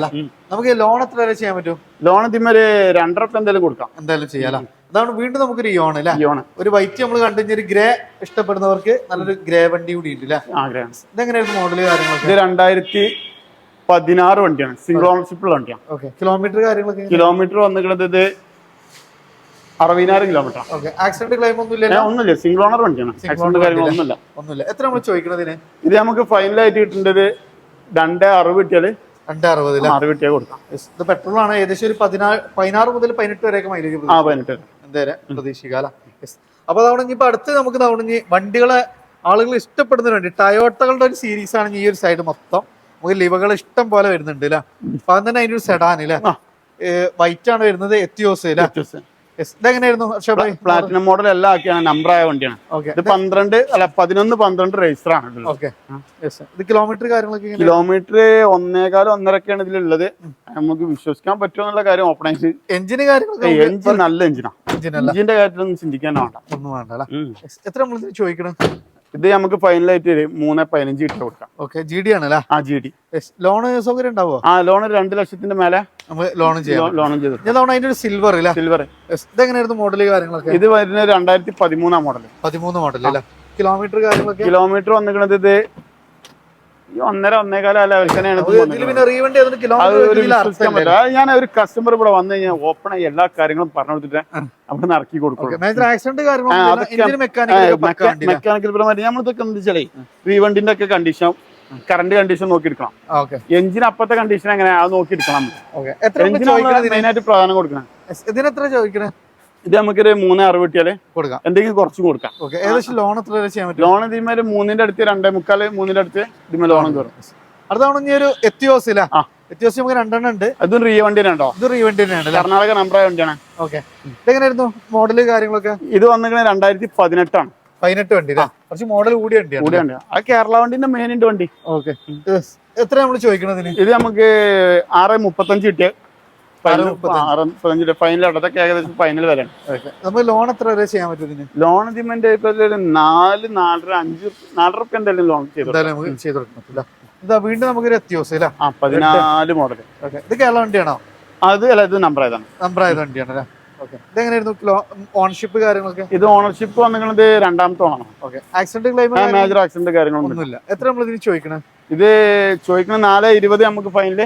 നമുക്ക് ലോൺ എത്ര വരെ ചെയ്യാൻ പറ്റും? ലോൺ ഇതിന്മേൽ രണ്ടര ഉറുപ്പ്യ എന്തായാലും കൊടുക്കാം. എന്തായാലും ചെയ്യാലോ അതാണ് വീണ്ടും നമുക്കൊരു ഇയോൺ അല്ലേ? ഒരു വൈറ്റ് നമ്മൾ കണ്ടു ഒരു ഗ്രേ ഇഷ്ടപ്പെടുന്നവർക്ക് നല്ലൊരു ഗ്രേ വണ്ടി കൂടി ഉണ്ട് അല്ലേ? ഇതെങ്ങനെയായിരുന്നു മോഡൽ കാര്യങ്ങളൊക്കെ? രണ്ടായിരത്തി പതിനാറ് വണ്ടിയാണ്. സിംഗിൾ ഓണർഷിപ്പ് വണ്ടിയാണ്. ഓക്കെ. കിലോമീറ്റർ കാര്യങ്ങളൊക്കെ കിലോമീറ്റർ വന്നിട്ടുള്ളത് അറുപതിനായിരം കിലോമീറ്റർ ഓക്കെ ആക്സിഡന്റ് ക്ലെയിം ഒന്നും ഇല്ലല്ലോ ഒന്നുമില്ല സിംഗിൾ ഓണർ വണ്ടിയാണ്. ആക്സിഡന്റ് കാര്യങ്ങളൊന്നുമില്ല ഒന്നുമില്ല. എത്ര നമ്മൾ ചോദിക്കണതിന് ഇത് നമുക്ക് ഫൈനലായിട്ട് കിട്ടേണ്ടത് രണ്ട് അറുപത് കിട്ടിയാൽ രണ്ട് അറുപതില്ല അറുപത് കിട്ടിയാൽ കൊടുക്കാം. ഇത് പെട്രോൾ ആണ്. ഏകദേശം ഒരു പതിനാറ് പതിനാറ് മുതൽ പതിനെട്ട് വരെയൊക്കെ മൈലേജ് ആ പതിനെട്ട് എന്തായാലും പ്രതീക്ഷിക്കാല അപ്പൊ തവണ ഇപ്പൊ അടുത്ത് നമുക്ക് തവണ ഇനി വണ്ടികളെ ആളുകൾ ഇഷ്ടപ്പെടുന്ന വണ്ടി ടയോട്ടകളുടെ ഒരു സീരീസ് ആണ് ഈ ഒരു സൈഡ് മൊത്തം. നമുക്ക് ലിവകൾ ഇഷ്ടം പോലെ വരുന്നുണ്ട് അല്ലേ അപ്പൊ അതന്നെ തന്നെ അതിന്റെ ഒരു സെഡാൻ അല്ലേ വൈറ്റ് ആണ് വരുന്നത് എത്തിയോസ് അല്ലേ. ഇതെങ്ങനെയായിരുന്നു പ്ലാറ്റിനം മോഡൽ എല്ലാം ആക്കിയാണ് നമ്പർ ആയ വണ്ടിയാണ്. ഇത് പന്ത്രണ്ട് അല്ല പതിനൊന്ന് പന്ത്രണ്ട് രജിസ്റ്റർ ആണ്. ഇത് കിലോമീറ്റർ കാര്യങ്ങളൊക്കെ കിലോമീറ്റർ ഒന്നേകാലം ഒന്നരക്കാണ് ഇതിലുള്ളത്. നമുക്ക് വിശ്വസിക്കാൻ പറ്റുമോ എന്നുള്ള കാര്യം ഓപ്പൺ ആയിട്ട്. എഞ്ചിന് കാര്യങ്ങളൊക്കെ എഞ്ചിൻ നല്ല എഞ്ചിനാ എഞ്ചിൻ അല്ല. എഞ്ചിന്റെ കാര്യത്തിലൊന്നും ചിന്തിക്കാൻ വേണ്ട. ഒന്നും വേണ്ട. എത്ര നമ്മൾ ചോദിക്കണം? ഇത് നമുക്ക് ഫൈനലായിട്ട് മൂന്ന് പതിനഞ്ച് കിട്ടി കൊടുക്കാം. ഓക്കെ ജി ഡി ആണല്ലേ ആ ജി ഡി ലോൺ സൗകര്യം ഉണ്ടാവോ ആ ലോൺ രണ്ട് ലക്ഷത്തിന്റെ മേലെ നമ്മൾ ലോൺ ചെയ്യാം. ലോണും ചെയ്തു ഞാൻ തവണ അതിന്റെ ഒരു സിൽവർ അല്ലേ സിൽവർ. ഇതെങ്ങനെയായിരുന്നു മോഡൽ കാര്യങ്ങളൊക്കെ? ഇത് വരുന്ന രണ്ടായിരത്തി പതിമൂന്നാം മോഡൽ പതിമൂന്ന് മോഡൽ അല്ലേ? കിലോമീറ്റർ കാര്യങ്ങളൊക്കെ? കിലോമീറ്റർ വന്നിക്കണത് ഇത് ഈ ഒന്നര ഒന്നേകാല. പറ്റില്ല അത് ഞാൻ ഒരു കസ്റ്റമർ ഇവിടെ വന്നു കഴിഞ്ഞാൽ ഓപ്പൺ ആയി എല്ലാ കാര്യങ്ങളും പറഞ്ഞു കൊടുത്തിട്ട് അവിടെ ഇറക്കി കൊടുക്കും മെക്കാനിക്കൽ പരമായിട്ട് നമ്മളിതൊക്കെ എന്താ വെച്ചാലേ റീവണ്ടിന്റെ ഒക്കെ കണ്ടീഷൻ കറണ്ട് കണ്ടീഷൻ നോക്കിയെടുക്കണം. എടുക്കണം എഞ്ചിൻ അപ്പത്തെ കണ്ടീഷൻ എങ്ങനെ അത് നോക്കിയെടുക്കണം. ഓക്കെ എത്ര നമ്മൾ എഞ്ചിൻ ചോദിക്കണത് മെയിൻ ആയിട്ട് പ്രധാനം കൊടുക്കണം. ഇതിനെത്ര ചോദിക്കണേ? ഇത് നമുക്കൊരു മൂന്ന് അറുപത് കിട്ടിയാൽ കൊടുക്കാം. എന്തെങ്കിലും കുറച്ചും കൊടുക്കാം. ഏകദേശം ലോൺ എത്ര വരെ ചെയ്യാൻ പറ്റും? ലോൺ ഇതിന്മേൽ മൂന്നിന്റെ അടുത്ത് രണ്ടേ മുക്കാൽ മൂന്നിന്റെ അടുത്ത് ഇതിന്മേൽ ലോണും കയറും. അടുത്തവണ ഇനി ഒരു എത്തിയോസ് ഇല്ല? എത്തിയോസ് നമുക്ക് രണ്ടെണ്ണം ഉണ്ട്. അതും റീ വണ്ടി ഉണ്ടോ? ഇത് റീവണ്ടി തന്നെയാണ് അല്ലേ? കർണാടക നമ്പർ വണ്ടിയാണ്. ഓക്കെ. ഇതെങ്ങനെയായിരുന്നു മോഡൽ കാര്യങ്ങളൊക്കെ? ഇത് വന്നിങ്ങനെ രണ്ടായിരത്തി പതിനെട്ടാണ്. പതിനെട്ട് വണ്ടി കുറച്ച് മോഡൽ കൂടിയ വണ്ടിയാണ് കൂടിയ വണ്ടിയാണ് ആ കേരള വണ്ടിന്റെ മെയിൻ ഉണ്ട് വണ്ടി. ഓക്കെ. എത്ര നമ്മൾ ചോദിക്കണതിന്? ഇത് നമുക്ക് ആറ് മുപ്പത്തഞ്ച് കിട്ടിയ. മുപ്പത്തഞ്ച്. ഫൈനൽ അതൊക്കെ ഏകദേശം ഫൈനൽ നമുക്ക് ലോൺ എത്ര വരെ ചെയ്യാൻ പറ്റും ലോൺ ഇതിന്റെ ഇപ്പൊ ഒരു നാല് നാലര അഞ്ച് നാലര റുപ്യ എന്തായാലും ലോൺ ചെയ്തു ഇതാ വീണ്ടും നമുക്കൊരു എത്തിയോസ് അല്ലേ? ആ പതിനാല് മോഡൽ ഓക്കെ. ഇത് കേരള വണ്ടിയാണോ? അത് അല്ല ഇത് നമ്പർ ആയതാണ്. നമ്പർ ആയത് വണ്ടിയാണ് അല്ലേ? ഇതെങ്ങനെയായിരുന്നു കാര്യങ്ങളൊക്കെ? ഇത് ഓണർഷിപ്പ് വന്നിട്ട് രണ്ടാമത്തെ ഓണാണ് okay. Accident claim major accident കാര്യങ്ങളൊന്നും എത്ര നമ്മൾ ഇതിന് ചോദിക്കണേ? ഇത് ചോദിക്കണ നാല് ഇരുപത് നമുക്ക് ഫൈനൽ.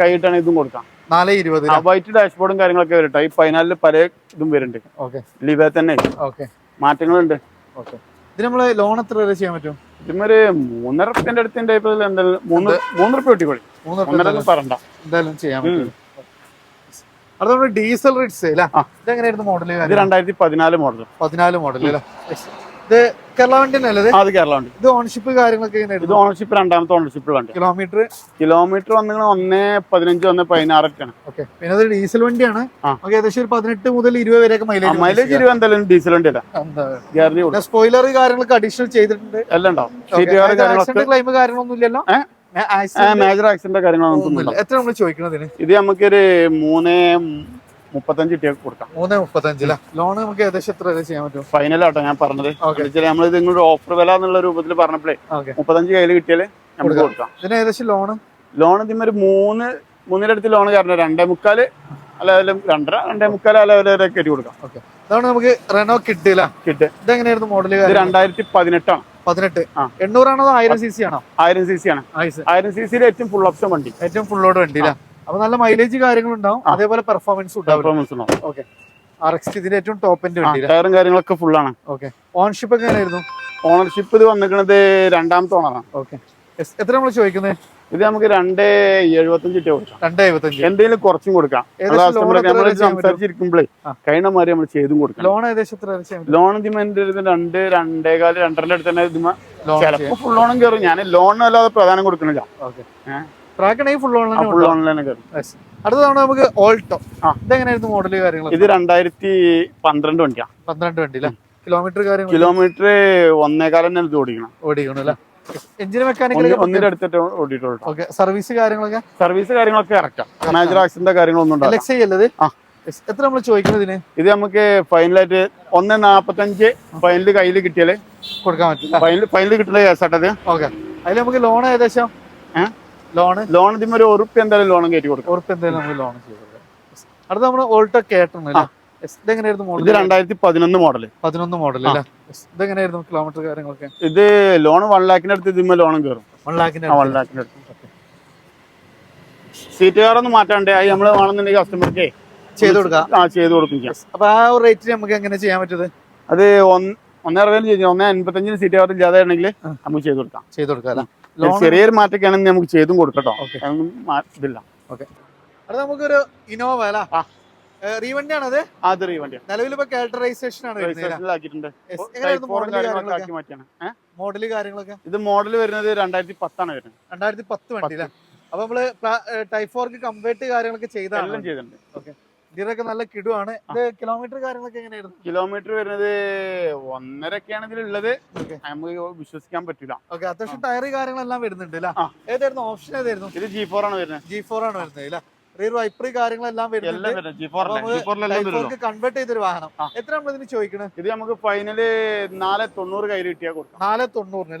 കൈയിട്ടാണ് ഇതും കൊടുക്കാം. നാല് ഇരുപത് വൈറ്റ് ഡാഷ്ബോർഡും കാര്യങ്ങളൊക്കെ വരട്ടെ. ഈ പതിനാലിൽ പല ഇതും വരുന്നുണ്ട്. ഓക്കെ. ലിവേ തന്നെ. ഓക്കെ. മാറ്റങ്ങളുണ്ട്. ഓക്കെ. ഇത് നമ്മൾ ലോൺ എത്ര വരെ ചെയ്യാൻ പറ്റും? ഇതിമൊരു മൂന്നര റുപ്യന്റെ അടുത്തിന്റെ എന്തായാലും മൂന്ന് മൂന്ന് റുപ്യ കിട്ടിക്കോളി മൂന്ന് ഒന്നര എന്തായാലും- ഒന്നും പറയണ്ട എന്തായാലും ചെയ്യാൻ പറ്റും. അത് നമ്മൾ ഡീസൽ റിറ്റ്സ്. ഇതെങ്ങനെയായിരുന്നു മോഡൽ ഇത് രണ്ടായിരത്തി പതിനാല് മോഡൽ പതിനാല് മോഡൽ അല്ലേ? ഇത് കേരള വണ്ടി അല്ലേ അത് കേരള വണ്ടി. ഇത് കാര്യങ്ങളൊക്കെ ഇത് ഓണർഷിപ്പ് രണ്ടാമത്തെ കിലോമീറ്റർ? കിലോമീറ്റർ വന്നിങ്ങനെ ഒന്ന് പതിനഞ്ച് ഒന്ന് പതിനാറൊക്കെയാണ്. ഓക്കെ. പിന്നെ അത് ഡീസൽ വണ്ടിയാണ്. ഏകദേശം ഒരു പതിനെട്ട് മുതൽ ഇരുപത് വരെയൊക്കെ മൈലേജ് മൈലേജ് ഇരുപത് എന്തായാലും ഡീസൽ വണ്ടി ഗ്യാരണ്ടി സ്പോയിലർ കാര്യങ്ങളൊക്കെ അഡീഷണൽ ചെയ്തിട്ടുണ്ട്. എല്ലാം ഉണ്ടാവും. സീറ്റ് കാർ കാര്യങ്ങളൊക്കെ. ക്ലൈം കാര്യങ്ങളൊന്നും ഇല്ലല്ലോ? ഏ? മേജർ ആക്സിഡന്റ് കാര്യങ്ങളൊന്നും എത്ര നമ്മൾ ചോദിക്കുന്നതിന് ഇത് നമുക്കൊരു മൂന്ന് മുപ്പത്തഞ്ച് ഇട്ടിയൊക്കെ കൊടുക്കാം. മൂന്ന് മുപ്പത്തഞ്ചില ലോൺ നമുക്ക് ഏകദേശം എത്ര വരെ ചെയ്യാൻ പറ്റും? ഫൈനൽ ആട്ടോ ഞാൻ പറഞ്ഞത്. നമ്മളിത് നമ്മൾ ഇത് നിങ്ങളുടെ ഓഫർ വില എന്നുള്ള രൂപത്തിൽ പറഞ്ഞപ്പോഴേ മുപ്പത്തഞ്ച് കയ്യിൽ കിട്ടിയാൽ നമുക്ക് കൊടുക്കാം. ഇതിന് ഏകദേശം ലോൺ ലോൺ ഇതിന് ഒരു മൂന്ന് മൂന്നിന്റെ അടുത്ത് ലോൺ കാരണം രണ്ടേ മുക്കാൽ അല്ല രണ്ടര രണ്ടേ മുക്കാൽ അല്ല വരെ കയറ്റി കൊടുക്കാം. ഓക്കെ അതാണ് നമുക്ക് റെനോ കിട്ടില്ല കിട്ട് ഇതെങ്ങനെയായിരുന്നു മോഡൽ രണ്ടായിരത്തി പതിനെട്ടാണ് പതിനെട്ട്. ആ. എണ്ണൂറാണോ ആയിരം സി സി ആണോ? ആയിരം സി സി ആണ്. ആയിരം സി സിയിൽ ഏറ്റവും ഫുൾ ഓപ്ഷൻ വണ്ടി. ഏറ്റവും ഫുൾ ഓഡ് വണ്ടിയില്ല അപ്പൊ നല്ല മൈലേജ് കാര്യങ്ങളുണ്ടാവും. അതേപോലെ പെർഫോമൻസ് പെർഫോമൻസ് ഉണ്ടാവും. ഓക്കെ ആർ എക്സ് ഇതിന്റെ ഏറ്റവും ടോപ്പിന്റെ ടയറും കാര്യങ്ങളൊക്കെ ഫുൾ ആണ്. ഓക്കെ ഓൺഷിപ്പ് ഒക്കെ എങ്ങനെയായിരുന്നു? ഓണർഷിപ്പ് ഇത് വന്നിരിക്കുന്നത് രണ്ടാമത്തെ ഓണറാണ് ഓക്കെ എത്ര നമ്മൾ ചോദിക്കുന്നത് ഇത് നമുക്ക് രണ്ടേ എഴുപത്തഞ്ച് കൊടുക്കാം എന്തെങ്കിലും കുറച്ചും കൊടുക്കാം. സംസാരിച്ചിരിക്കുമ്പോഴേ കഴിഞ്ഞ മാതിരി നമ്മൾ ചെയ്തും കൊടുക്കാം ലോൺ ഏകദേശം ലോൺ ഇതിമെന്റ് രണ്ട് രണ്ടേകാൽ രണ്ടരന്റെ അടുത്ത് തന്നെ ഇതിമ ചിലപ്പോ ഫുൾ ലോണും കയറും ഞാൻ ലോൺ അല്ലാതെ പ്രധാനം കൊടുക്കണില്ല. ഫുൾ കയറും അടുത്ത തവണ നമുക്ക് ഓൾട്ടോ. ഇതെങ്ങനെയായിരുന്നു മോഡൽ കാര്യങ്ങൾ ഇത് രണ്ടായിരത്തി പന്ത്രണ്ട് വണ്ടിയാ. പന്ത്രണ്ട് വണ്ടി അല്ലേ കിലോമീറ്റർ കാര്യങ്ങൾ കിലോമീറ്റർ ഒന്നേകാലം തന്നെ ഇത് ഓടിക്കണം. ഓടിക്കണം അല്ലേ? ഒന്ന് മെക്കാനിക്കൽ ഒന്നിന്റെ അടുത്തിട്ട് ഓടിയിട്ടുള്ളൂ ഓക്കെ സർവീസ് കാര്യങ്ങളൊക്കെ? സർവീസ് കാര്യങ്ങളൊക്കെ ഇറക്കാം മേജർ ആക്സിഡന്റ് കാര്യങ്ങളൊന്നും ഐ അല്ലത് എത്ര നമ്മൾ ചോദിക്കുന്നതിന് ഇത് നമുക്ക് ഫൈനലായിട്ട് ഒന്ന് നാപ്പത്തഞ്ച് ഫൈനൽ കയ്യിൽ കിട്ടിയാലേ കൊടുക്കാൻ പറ്റില്ല. ഫൈനൽ ഫൈനൽ കിട്ടുന്ന കേസാട്ടത് ഓക്കെ അതിൽ നമുക്ക് ലോൺ ഏകദേശം ഏ? ലോണ്? ലോൺ ഇതിന് ഒരു ഉറുപ്പ് എന്തായാലും ലോണും കയറ്റി കൊടുക്കും. ഉറുപ്പ് എന്തായാലും നമുക്ക് ലോൺ ചെയ്ത് അടുത്ത നമ്മൾ ഓൾട്ടോ Yes. ഇതെങ്ങനെയായിരുന്നു ഇത് മോഡൽ രണ്ടായിരത്തി പതിനൊന്ന് മോഡൽ പതിനൊന്ന് മോഡൽ. ഇതെങ്ങനെയായിരുന്നു കിലോമീറ്റർ കാര്യങ്ങളൊക്കെ? ഇത് ലോൺ വൺ ലാഖിന്റെ അടുത്ത് ഇതിന്മേൽ ലോണും കയറും. വൺ ലാഖിന്റെ വൺ ലാഖിന്റെ അടുത്ത്. സീറ്റ് കാറൊന്നും മാറ്റാണ്ട് അത് നമ്മൾ വേണമെന്നുണ്ടെങ്കിൽ കസ്റ്റമർക്ക് ചെയ്ത് കൊടുക്കാം. ആ ചെയ്ത് കൊടുക്കും അപ്പൊ ആ ഒരു റേറ്റിന് നമുക്ക് എങ്ങനെ ചെയ്യാൻ പറ്റത് അത് ഒന്ന് ഒന്നേ അറുപതിന് ചെയ്തു ഒന്നേ അൻപത്തഞ്ചിന് സീറ്റ് കാർ ഇല്ലാതെ ആണെങ്കിൽ നമുക്ക് ചെയ്ത് കൊടുക്കാം. ചെയ്ത് കൊടുക്കാം ചെറിയൊരു മാറ്റൊക്കെയാണെങ്കിൽ നമുക്ക് ചെയ്തും കൊടുക്കട്ടോ. ഇതില്ല. ഓക്കെ അത് നമുക്കൊരു ഇനോവ അല്ല? അത്? റീവണ്ടി നിലവിൽ ഇപ്പൊ കാറ്ററൈസേഷൻ ആണ് കാര്യങ്ങളൊക്കെ? മോഡൽ ഇത് മോഡൽ വരുന്നത് രണ്ടായിരത്തി പത്താണ് വരുന്നത് രണ്ടായിരത്തി പത്ത്. വണ്ടി അപ്പൊ നമ്മൾ ടൈപ്പ് ഫോർക്ക് കാര്യങ്ങളൊക്കെ ചെയ്താണ് ചെയ്തിട്ടുണ്ട്. ഇതിനൊക്കെ നല്ല കിടുവാണ്. ഇത് കിലോമീറ്റർ കാര്യങ്ങളൊക്കെ എങ്ങനെയായിരുന്നു? കിലോമീറ്റർ വരുന്നത് ഒന്നരൊക്കെയാണ് ഇതിലുള്ളത്. നമുക്ക് വിശ്വസിക്കാൻ പറ്റില്ല. ഓക്കെ അത്യാവശ്യം ടയർ കാര്യങ്ങളെല്ലാം വരുന്നുണ്ട് അല്ലേ. ഏതായിരുന്നു? ഓപ്ഷൻ ഏതായിരുന്നു? ഇത് ജി ഫോർ ആണ് വരുന്നത്. ജി ഫോർ ആണ് വരുന്നത് അല്ലേ റിയർ വൈപ്പറി കാര്യങ്ങളെല്ലാം വരുന്നുണ്ട്. കൺവേർട്ട് ചെയ്തൊരു വാഹനം. എത്ര നമ്മൾ ഇതിന് ചോദിക്കണം? ഇത് നമുക്ക് ഫൈനൽ നാല് തൊണ്ണൂറ് കയ്യിൽ കിട്ടിയാൽ കൊടുക്കും. നാല് തൊണ്ണൂറിന്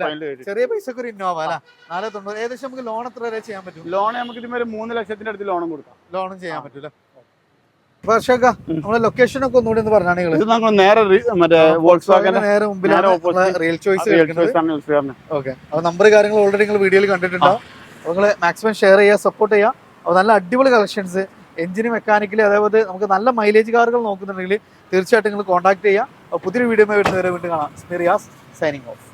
ചെറിയ പൈസക്ക് ഒരു ഇന്നോവ അല്ല നാല് തൊണ്ണൂറ്. ഏകദേശം നമുക്ക് ലോൺ എത്ര വരെ ചെയ്യാൻ പറ്റും? ലോൺ നമുക്ക് ഇതിന് മൂന്ന് ലക്ഷത്തിന്റെ അടുത്ത് ലോണും കൊടുക്കാം. ലോണും ചെയ്യാൻ. പറ്റൂല? വർഷക്ക. നമ്മളെ ലൊക്കേഷൻ ഒക്കെ ഒന്നുകൂടി ഒന്ന് പറഞ്ഞാണെങ്കിൽ ഇത് നമ്മൾ നേരെ മറ്റേ നേരെ മുമ്പിലാണ്. റിയൽ ചോയ്സ് ഓക്കെ അപ്പൊ നമ്പർ കാര്യങ്ങൾ ഓൾറെഡി നിങ്ങൾ വീഡിയോയിൽ കണ്ടിട്ടുണ്ടാവും. നിങ്ങൾ മാക്സിമം ഷെയർ ചെയ്യുക സപ്പോർട്ട് ചെയ്യുക. അപ്പോൾ നല്ല അടിപൊളി കളക്ഷൻസ് എഞ്ചിന് മെക്കാനിക്കലി അതേപോലെ നമുക്ക് നല്ല മൈലേജ് കാറുകൾ നോക്കുന്നുണ്ടെങ്കിൽ തീർച്ചയായിട്ടും നിങ്ങൾ കോൺടാക്ട് ചെയ്യുക. പുതിയൊരു വീഡിയോ വരുന്നവരെ വീണ്ടും കാണാം. Riyas signing off